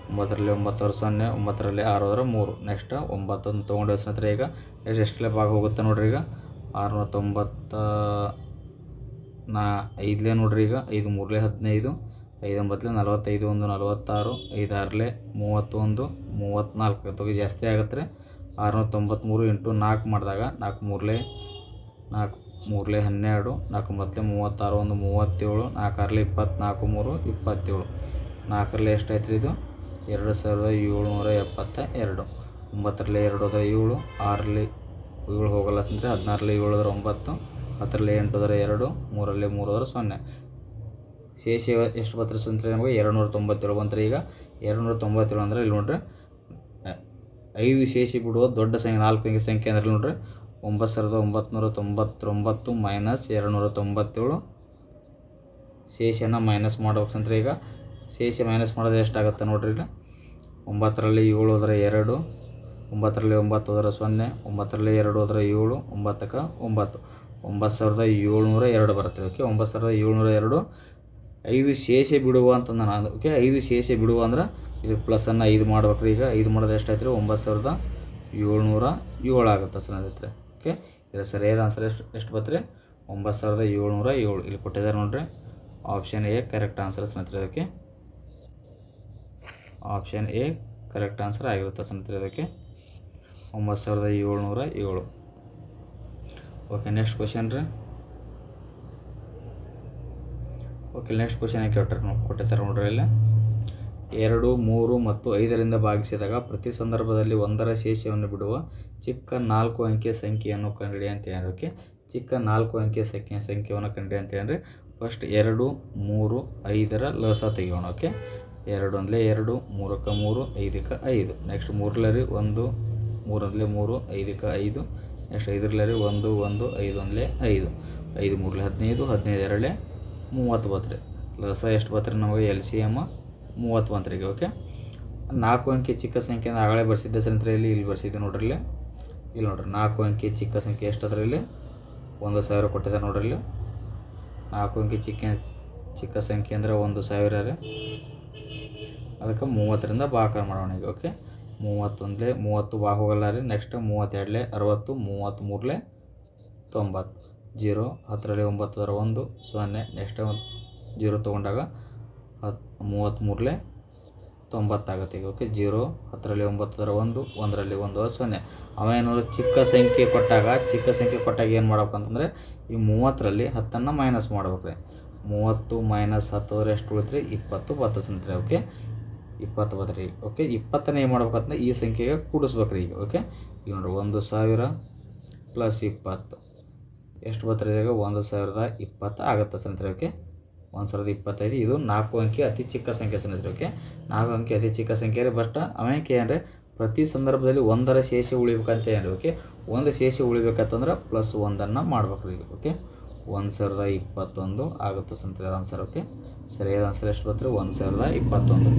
ಒಂಬತ್ತರಲ್ಲಿ ಒಂಬತ್ತರ ಸೊನ್ನೆ, ಒಂಬತ್ತರಲ್ಲಿ ಆರು ಹೋದ್ರೆ ಮೂರು. ನೆಕ್ಸ್ಟ್ ಒಂಬತ್ತೊಂದು ತೊಗೊಂಡು ಸ್ನೇಹಿತರೆ ಈಗ ಎಷ್ಟು ಎಷ್ಟಲೇ ಭಾಗ ಹೋಗುತ್ತೆ ನೋಡ್ರಿ ಈಗ? ಆರುನೂರ ತೊಂಬತ್ತ ನಾ ಐದಲೇ ನೋಡ್ರಿ ಈಗ, ಐದು ಮೂರಲೇ ಹದಿನೈದು ಐದು ಒಂಬತ್ತಲೇ ನಲವತ್ತೈದು, ಒಂದು ನಲವತ್ತಾರು, ಐದಾರಲೆ ಆರಲೇ ಮೂವತ್ತೊಂದು ಮೂವತ್ತ್ನಾಲ್ಕು ಅಥವಾ ಜಾಸ್ತಿ ಆಗುತ್ತೆ ರೀ. ಆರುನೂರ ತೊಂಬತ್ತ್ಮೂರು ಇಂಟು ನಾಲ್ಕು ಮಾಡಿದಾಗ ನಾಲ್ಕು ಮೂರಲೇ ನಾಲ್ಕು ಮೂರಲೇ ಹನ್ನೆರಡು, ನಾಲ್ಕು ಒಂಬತ್ತಲೇ ಮೂವತ್ತಾರು, ಒಂದು ಮೂವತ್ತೇಳು, ನಾಲ್ಕಾರಲೆ ಆರಲೇ ಇಪ್ಪತ್ತ್ನಾಲ್ಕು ಮೂರು, ಇಪ್ಪತ್ತೇಳು. ನಾಲ್ಕರಲ್ಲಿ ಎಷ್ಟಾಯ್ತು ರೀ ಇದು? ಎರಡು ಸಾವಿರದ ಏಳ್ನೂರ ಎಪ್ಪತ್ತ ಎರಡು. ಒಂಬತ್ತರಲ್ಲಿ ಎರಡು ಹೋದ್ರೆ ಏಳು ಆರರಲ್ಲಿ ಏಳು ಹೋಗಲ್ಲ ಅಂದರೆ ಹದಿನಾರರಲ್ಲಿ ಏಳು ಹೋದ್ರೆ ಒಂಬತ್ತು ಹತ್ತರಲ್ಲಿ ಎಂಟು ಅದರ ಎರಡು ಮೂರಲ್ಲಿ ಮೂರು ಅದರ ಸೊನ್ನೆ. ಶೇಷ ಎಷ್ಟು ಬರ್ತದೆ ಅಂದರೆ ನಮಗೆ? ಎರಡು ನೂರ ತೊಂಬತ್ತೇಳು ಬಂತ್ರಿ ಈಗ. ಎರಡು ನೂರ ತೊಂಬತ್ತೇಳು ಅಂದರೆ ಇಲ್ಲಿ ನೋಡ್ರಿ, ಐದು ಶೇಷಿ ಬಿಡುವ ದೊಡ್ಡ ಸಂಖ್ಯೆ, ನಾಲ್ಕು ಅಂಕಿ ಸಂಖ್ಯೆ ಅಂದ್ರೆ ನೋಡ್ರಿ, ಒಂಬತ್ತು ಸಾವಿರದ ಒಂಬತ್ತು ತೊಂಬತ್ತೊಂಬತ್ತು ಮೈನಸ್ ಎರಡು ನೂರ ತೊಂಬತ್ತೇಳು. ಶೇಷನ ಮೈನಸ್ ಮಾಡ್ಬೇಕು ಅಂದ್ರೆ ಈಗ. ಶೇಷ ಮೈನಸ್ ಮಾಡೋದು ಎಷ್ಟಾಗುತ್ತೆ ನೋಡ್ರಿ ಇಲ್ಲಿ? ಒಂಬತ್ತರಲ್ಲಿ ಏಳು ಹೋದರೆ ಎರಡು, ಒಂಬತ್ತರಲ್ಲಿ ಒಂಬತ್ತು ಹೋದರೆ ಸೊನ್ನೆ, ಒಂಬತ್ತರಲ್ಲಿ ಎರಡು ಹೋದರೆ ಏಳು, ಒಂಬತ್ತಕ್ಕೆ ಒಂಬತ್ತು. ಒಂಬತ್ತು ಸಾವಿರದ ಏಳ್ನೂರ ಎರಡು ಬರುತ್ತೆ. ಓಕೆ ಒಂಬತ್ತು ಸಾವಿರದ ಏಳ್ನೂರ ಎರಡು. ಐದು ಶೇಷ ಬಿಡುವ ಅಂತ ನಾನು. ಓಕೆ ಐದು ಶೇಷ ಬಿಡುವ ಅಂದ್ರೆ ಇದು ಪ್ಲಸ್ಸನ್ನು ಐದು ಮಾಡ್ಬೇಕ್ರಿ. ಈಗ ಐದು ಮಾಡಿದ್ರೆ ಎಷ್ಟಾಯ್ತು ರೀ ಒಂಬತ್ತು ಸಾವಿರದ ಏಳ್ನೂರ ಏಳು ಆಗುತ್ತೆ ಸ್ನೇಹಿತರೆ ಓಕೆ ಇದರ ಸರಿಯಾದ ಆನ್ಸರ್ ಎಷ್ಟು ಎಷ್ಟು ಬರ್ತೀರಿ ಒಂಬತ್ತು ಸಾವಿರದ ಏಳ್ನೂರ ಏಳು. ಇಲ್ಲಿ ಕೊಟ್ಟಿದ್ದಾರೆ ನೋಡಿರಿ. ಆಪ್ಷನ್ ಎ ಕರೆಕ್ಟ್ ಆನ್ಸರ್ ಸ್ನೇಹಿತರೆ ಅದಕ್ಕೆ ಆಪ್ಷನ್ ಎ ಕರೆಕ್ಟ್ ಆನ್ಸರ್ ಆಗಿರುತ್ತೆ ಸ್ನೇಹಿತರೆ ಅದಕ್ಕೆ ಒಂಬತ್ತು ಸಾವಿರದ ಏಳ್ನೂರ ಏಳು. ಓಕೆ ನೆಕ್ಸ್ಟ್ ಕ್ವಶನ್ ರೀ. ಓಕೆ ನೆಕ್ಸ್ಟ್ ಕ್ವಶನ್ ಕೇಳ್ತಾರೆ ನೋಡಿ, ಕೊಟ್ಟಿರ್ತಾರೆ ನೋಡ್ರಿ ಇಲ್ಲ. ಎರಡು, ಮೂರು ಮತ್ತು ಐದರಿಂದ ಭಾಗಿಸಿದಾಗ ಪ್ರತಿ ಸಂದರ್ಭದಲ್ಲಿ ಒಂದರ ಶೇಷವನ್ನು ಬಿಡುವ ಚಿಕ್ಕ ನಾಲ್ಕು ಅಂಕಿಯ ಸಂಖ್ಯೆಯನ್ನು ಕಂಡುಹಿಡಿ ಅಂತ ಹೇಳೋಕೆ ಚಿಕ್ಕ ನಾಲ್ಕು ಅಂಕಿಯ ಸಂಖ್ಯೆ, ಸಂಖ್ಯೆಯನ್ನು ಕಂಡುಹಿಡಿ ಅಂತ ಹೇಳಿದ್ರೆ ಫಸ್ಟ್ ಎರಡು, ಮೂರು, ಐದರ ಲಸ ತೆಗಿಯೋಣ. ಓಕೆ ಎರಡು ಅಂದರೆ ಎರಡು, ಮೂರಕ್ಕೆ ಮೂರು, ಐದಕ್ಕೆ ಐದು. ನೆಕ್ಸ್ಟ್ ಮೂರಲರಿ ಒಂದು ಮೂರಲ್ಲೇ ಮೂರು, ಐದಕ್ಕೆ ಐದು ನೆಕ್ಸ್ಟ್ ರೀ? ಒಂದು ಒಂದು ಐದು ಒಂದಲೇ ಐದು. ಐದು ಮೂರಲೆ ಹದಿನೈದು ಹದಿನೈದು ಎರಡಲೆ ಮೂವತ್ತು ಬತ್ರಿ ಲಸ ಎಷ್ಟು ಬತ್ರಿ ನಮಗೆ? ಎಲ್ ಸಿ ಎಂ ಮೂವತ್ತು ಬಂತ್ರಿಗೆ ಓಕೆ? ನಾಲ್ಕು ಅಂಕಿ ಚಿಕ್ಕ ಸಂಖ್ಯೆ ಅಂದ್ರೆ ಆಗಲೇ ಬರ್ಸಿದ್ದೆ ಸಂತ್ರ ಇಲ್ಲಿ ಇಲ್ಲಿ ಬರ್ಸಿದ್ದೆ ನೋಡ್ರಿ ಇಲ್ಲಿ. ಇಲ್ಲಿ ನೋಡ್ರಿ, ನಾಲ್ಕು ಅಂಕಿ ಚಿಕ್ಕ ಸಂಖ್ಯೆ ಎಷ್ಟು ಅದರಲ್ಲಿ ಒಂದು ಸಾವಿರ ಕೊಟ್ಟಿದೆ ನೋಡ್ರಿ ಇಲ್ಲಿ. ನಾಲ್ಕು ಅಂಕಿ ಚಿಕ್ಕ ಚಿಕ್ಕ ಸಂಖ್ಯೆ ಅಂದರೆ ಒಂದು ಸಾವಿರ ರೀ. ಅದಕ್ಕೆ ಮೂವತ್ತರಿಂದ ಭಾಗಾಕಾರ ಮಾಡೋಣ ಈಗ, ಓಕೆ? ಮೂವತ್ತೊಂದಲೇ ಮೂವತ್ತು ಬಾ ರೀ. ನೆಕ್ಸ್ಟ್ ಮೂವತ್ತೆರಡಲೆ ಅರವತ್ತು ಮೂವತ್ತ್ಮೂರಲೆ ತೊಂಬತ್ತು. ಜೀರೋ, ಹತ್ತರಲ್ಲಿ ಒಂಬತ್ತು ಅದರ ಒಂದು, ಸೊನ್ನೆ. ನೆಕ್ಸ್ಟ್ ಜೀರೋ ತೊಗೊಂಡಾಗ ಹತ್ತು ಮೂವತ್ತ್ಮೂರಲೆ ತೊಂಬತ್ತಾಗುತ್ತೆ ಈಗ. ಓಕೆ ಜೀರೋ, ಹತ್ತರಲ್ಲಿ ಒಂಬತ್ತು ಅದರ ಒಂದು, ಒಂದರಲ್ಲಿ ಒಂದು, ಸೊನ್ನೆ. ಅವ ಏನಾದ್ರು ಚಿಕ್ಕ ಸಂಖ್ಯೆ ಕೊಟ್ಟಾಗ, ಚಿಕ್ಕ ಸಂಖ್ಯೆ ಕೊಟ್ಟಾಗ ಏನು ಮಾಡಬೇಕು ಅಂತಂದರೆ, ಈ ಮೂವತ್ತರಲ್ಲಿ ಹತ್ತನ್ನು ಮೈನಸ್ ಮಾಡ್ಬೇಕು ರೀ. ಮೂವತ್ತು ಮೈನಸ್ ಹತ್ತು ಎಷ್ಟು ಉಳಿತ್ರಿ? ಇಪ್ಪತ್ತು ಬತ್ತು ಸಂತ್ರಿ ಓಕೆ ಇಪ್ಪತ್ತು ಬದ್ರಿ ಓಕೆ ಇಪ್ಪತ್ತನೇ ಏನು ಮಾಡ್ಬೇಕಂತಂದ್ರೆ ಈ ಸಂಖ್ಯೆಗೆ ಕೂಡಿಸ್ಬೇಕ್ರಿ ಈಗ ಓಕೆ ಈಗ ನೋಡ್ರಿ, ಒಂದು ಸಾವಿರ ಪ್ಲಸ್ ಇಪ್ಪತ್ತು. ಎಷ್ಟು ಬರ್ತಾರೆ ಈಗ? ಒಂದು ಸಾವಿರದ ಇಪ್ಪತ್ತು ಆಗುತ್ತೆ ಸ್ನೇಹಿತರೆ ಓಕೆ ಒಂದು ಸಾವಿರದ ಇಪ್ಪತ್ತೈದು, ಇದು ನಾಲ್ಕು ಅಂಕಿ ಅತಿ ಚಿಕ್ಕ ಸಂಖ್ಯೆ ಸ್ನೇಹಿತರೆ ಓಕೆ ನಾಲ್ಕು ಅಂಕಿ ಅತಿ ಚಿಕ್ಕ ಸಂಖ್ಯೆ ರೀ ಬಟ್ ಅವೇಕೆ ಅಂದರೆ ಪ್ರತಿ ಸಂದರ್ಭದಲ್ಲಿ ಒಂದರ ಶೇಷ ಉಳಿಬೇಕಂತ ಏನು ಓಕೆ ಒಂದು ಶೇಷ ಉಳಿಬೇಕಂತಂದ್ರೆ ಪ್ಲಸ್ ಒಂದನ್ನು ಮಾಡ್ಬೇಕ್ರಿ ಓಕೆ ಒಂದು ಸಾವಿರದ ಇಪ್ಪತ್ತೊಂದು ಆಗುತ್ತೆ ಸ್ನೇಹಿತರೆ ಆನ್ಸರ್ ಓಕೆ ಸರಿಯಾದ ಆನ್ಸರ್ ಎಷ್ಟು ಬರ್ತೀರಿ ಒಂದು ಸಾವಿರದ ಇಪ್ಪತ್ತೊಂದು.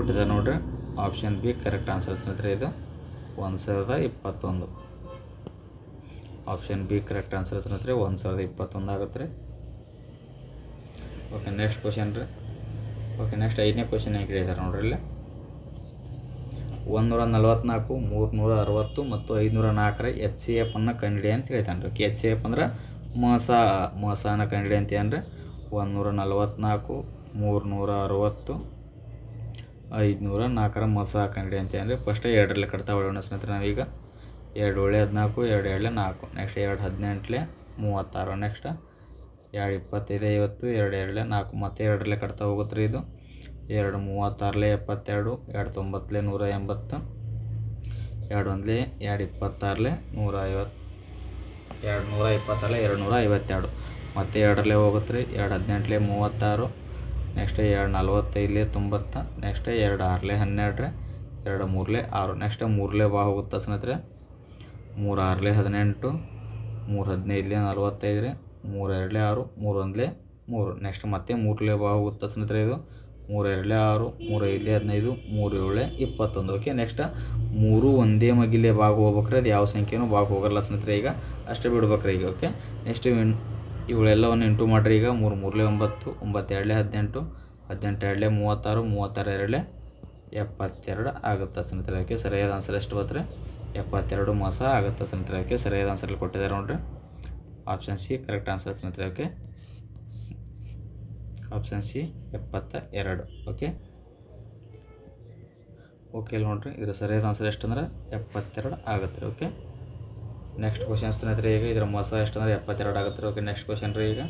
ಕೊಟ್ಟಿದ್ದಾರೆ ನೋಡ್ರಿ. ಆಪ್ಷನ್ ಬಿ ಕರೆಕ್ಟ್ ಆನ್ಸರ್ ಸ್ನೇಹಿತರೆ ಇದು. ಒಂದು ಸಾವಿರದ ಇಪ್ಪತ್ತೊಂದು. ಆಪ್ಷನ್ ಬಿ ಕರೆಕ್ಟ್ ಆನ್ಸರ್ ಸ್ನೇಹಿತರೆ ಒಂದು ಸಾವಿರದ ಇಪ್ಪತ್ತೊಂದು ಆಗುತ್ತೆ ರೀ. ಓಕೆ ನೆಕ್ಸ್ಟ್ ಕ್ವಶನ್ ರೀ. ಓಕೆ ನೆಕ್ಸ್ಟ್ ಐದನೇ ಕ್ವಶನ್ ಹೇಗೆ ಕೇಳಿದ್ದಾರೆ ನೋಡ್ರಿ ಇಲ್ಲಿ. ಒಂದೂರ ನಲ್ವತ್ನಾಲ್ಕು ಮೂರುನೂರ ಅರವತ್ತು ಮತ್ತು ಐದುನೂರ ನಾಲ್ಕರ ಎಚ್ ಸಿ ಎಫ್ ಅನ್ನು ಕಂಡಿಡಿ ಅಂತ ಹೇಳ್ತಾನೆ ರೀ. ಎಚ್ ಸಿ ಎಫ್ ಅಂದ್ರೆ ಮಸ, ಮಸಾನ ಕಂಡಿಡಿ ಅಂತ ಏನ್ರಿ. ಒಂದುನೂರ ನಲ್ವತ್ನಾಲ್ಕು ಮೂರುನೂರ ಅರವತ್ತು ಐದುನೂರ ನಾಲ್ಕರ ಮೊಸ ಕಂಡಿಡಿ ಅಂತ ಅಂದರೆ ಫಸ್ಟ್ ಎರಡರಲ್ಲಿ ಕಟ್ತಾ ಹೊಡೋಣ ಸ್ನೇಹಿತರೆ ನಾವೀಗ. ಎರಡು ಒಳ್ಳೆ ಹದಿನಾಲ್ಕು, ಎರಡು ಎರಡಲೆ ನಾಲ್ಕು. ನೆಕ್ಸ್ಟ್ ಎರಡು ಹದಿನೆಂಟಲೆ ಮೂವತ್ತಾರು. ನೆಕ್ಸ್ಟ್ ಎರಡು ಇಪ್ಪತ್ತೈದು, ಐವತ್ತು, ಎರಡು ಎರಡಲೆ ನಾಲ್ಕು. ಮತ್ತೆ ಎರಡರಲ್ಲೇ ಕಟ್ತಾ ಹೋಗುತ್ತೆ ರೀ ಇದು. ಎರಡು ಮೂವತ್ತಾರಲೆ ಎಪ್ಪತ್ತೆರಡು, ಎರಡು ತೊಂಬತ್ತಲೆ ನೂರ ಎಂಬತ್ತು. ಎರಡು ಒಂದಲೆ ಎರಡು ಇಪ್ಪತ್ತಾರಲೆ ನೂರ ಐವತ್ತು. ಎರಡು ನೂರ ಇಪ್ಪತ್ತಾರಲೆ ಎರಡು ನೂರ ಐವತ್ತೆರಡು. ಮತ್ತು ಎರಡರಲ್ಲೇ ಹೋಗುತ್ತೆ ರೀ ಎರಡು ಹದಿನೆಂಟಲೆ ಮೂವತ್ತಾರು. ನೆಕ್ಸ್ಟ್ ಎರಡು ನಲ್ವತ್ತೈದಲೆ ತೊಂಬತ್ತ, ನೆಕ್ಸ್ಟ್ ಎರಡು ಆರಲೆ ಹನ್ನೆರಡ್ರೆ, ಎರಡು ಮೂರಲೆ ಆರು, ನೆಕ್ಸ್ಟ್ ಮೂರಲೆ ಬಾ ಹೋಗುತ್ತೆ ಸ್ನೇಹಿತರೆ ಮೂರು ಆರಲೆ ಹದಿನೆಂಟು, ಮೂರು ಹದಿನೈದಲೆ ನಲ್ವತ್ತೈದು ರೀ ಮೂರು ಎರಡಲೆ ಆರು, ಮೂರು ಒಂದಲೇ ಮೂರು, ನೆಕ್ಸ್ಟ್ ಮತ್ತೆ ಮೂರಲೆ ಬಾ ಹೋಗುತ್ತೆ ಸ್ನೇಹಿತರೆ ಇದು ಮೂರು ಆರು, ಮೂರು ಐದಲೆ ಹದಿನೈದು, ಮೂರು ಏಳೆ ಇಪ್ಪತ್ತೊಂದು. ಓಕೆ ನೆಕ್ಸ್ಟ್ ಮೂರು ಒಂದೇ ಮಗಿಲೆ ಭಾಗ ಹೋಗ್ಬೇಕ್ರೆ, ಅದು ಯಾವ ಸಂಖ್ಯೆನೂ ಭಾಗ ಹೋಗಲ್ಲ ಸ್ನೇಹಿತರೆ ಈಗ, ಅಷ್ಟೇ ಬಿಡ್ಬೇಕ್ರೆ ಈಗ. ಓಕೆ ನೆಕ್ಸ್ಟ್ ಇವುಗಳೆಲ್ಲವನ್ನು ಇಂಟು ಮಾಡಿರಿ ಈಗ. ಮೂರು, ಮೂರಲೆ ಒಂಬತ್ತು ಒಂಬತ್ತು ಹದಿನೆಂಟು ಹದಿನೆಂಟು ಎರಡಲೆ ಮೂವತ್ತಾರು ಮೂವತ್ತಾರು ಎರಡಲೆ ಎಪ್ಪತ್ತೆರಡು ಆಗುತ್ತೆ ಸ್ನೇಹಿತರೆ ಅದಕ್ಕೆ ಸರಿಯಾದ ಆನ್ಸರ್ ಎಷ್ಟು ಬರ್ತಾರೆ ಎಪ್ಪತ್ತೆರಡು ಮಾಸ ಆಗುತ್ತೆ ಸ್ನೇಹಿತರೆ ಅದಕ್ಕೆ ಸರಿಯಾದ ಆನ್ಸರ್ ಕೊಟ್ಟಿದ್ದಾರೆ ನೋಡಿರಿ. ಆಪ್ಷನ್ ಸಿ ಕರೆಕ್ಟ್ ಆನ್ಸರ್ ಸ್ನೇಹಿತರೆ ಓಕೆ ಆಪ್ಷನ್ ಸಿ ಎಪ್ಪತ್ತ ಎರಡು ಓಕೆ ಓಕೆ ಇಲ್ಲಿ ನೋಡಿರಿ. ಇದು ಸರಿಯಾದ ಆನ್ಸರ್ ಎಷ್ಟು ಅಂದ್ರೆ, ಎಪ್ಪತ್ತೆರಡು ಆಗುತ್ತೆ ಓಕೆ ನೆಕ್ಸ್ಟ್ ಕ್ವಶನ್ ಸ್ನೇಹಿತರೆ ಈಗ ಇದ್ರ ಮೊಸ ಎಷ್ಟು ಅಂದ್ರೆ ಎಪ್ಪತ್ತೆರಡು ಆಗುತ್ತೆ ರೀ ಓಕೆ ನೆಕ್ಸ್ಟ್ ಕ್ವಶನ್ ರೀ ಈಗ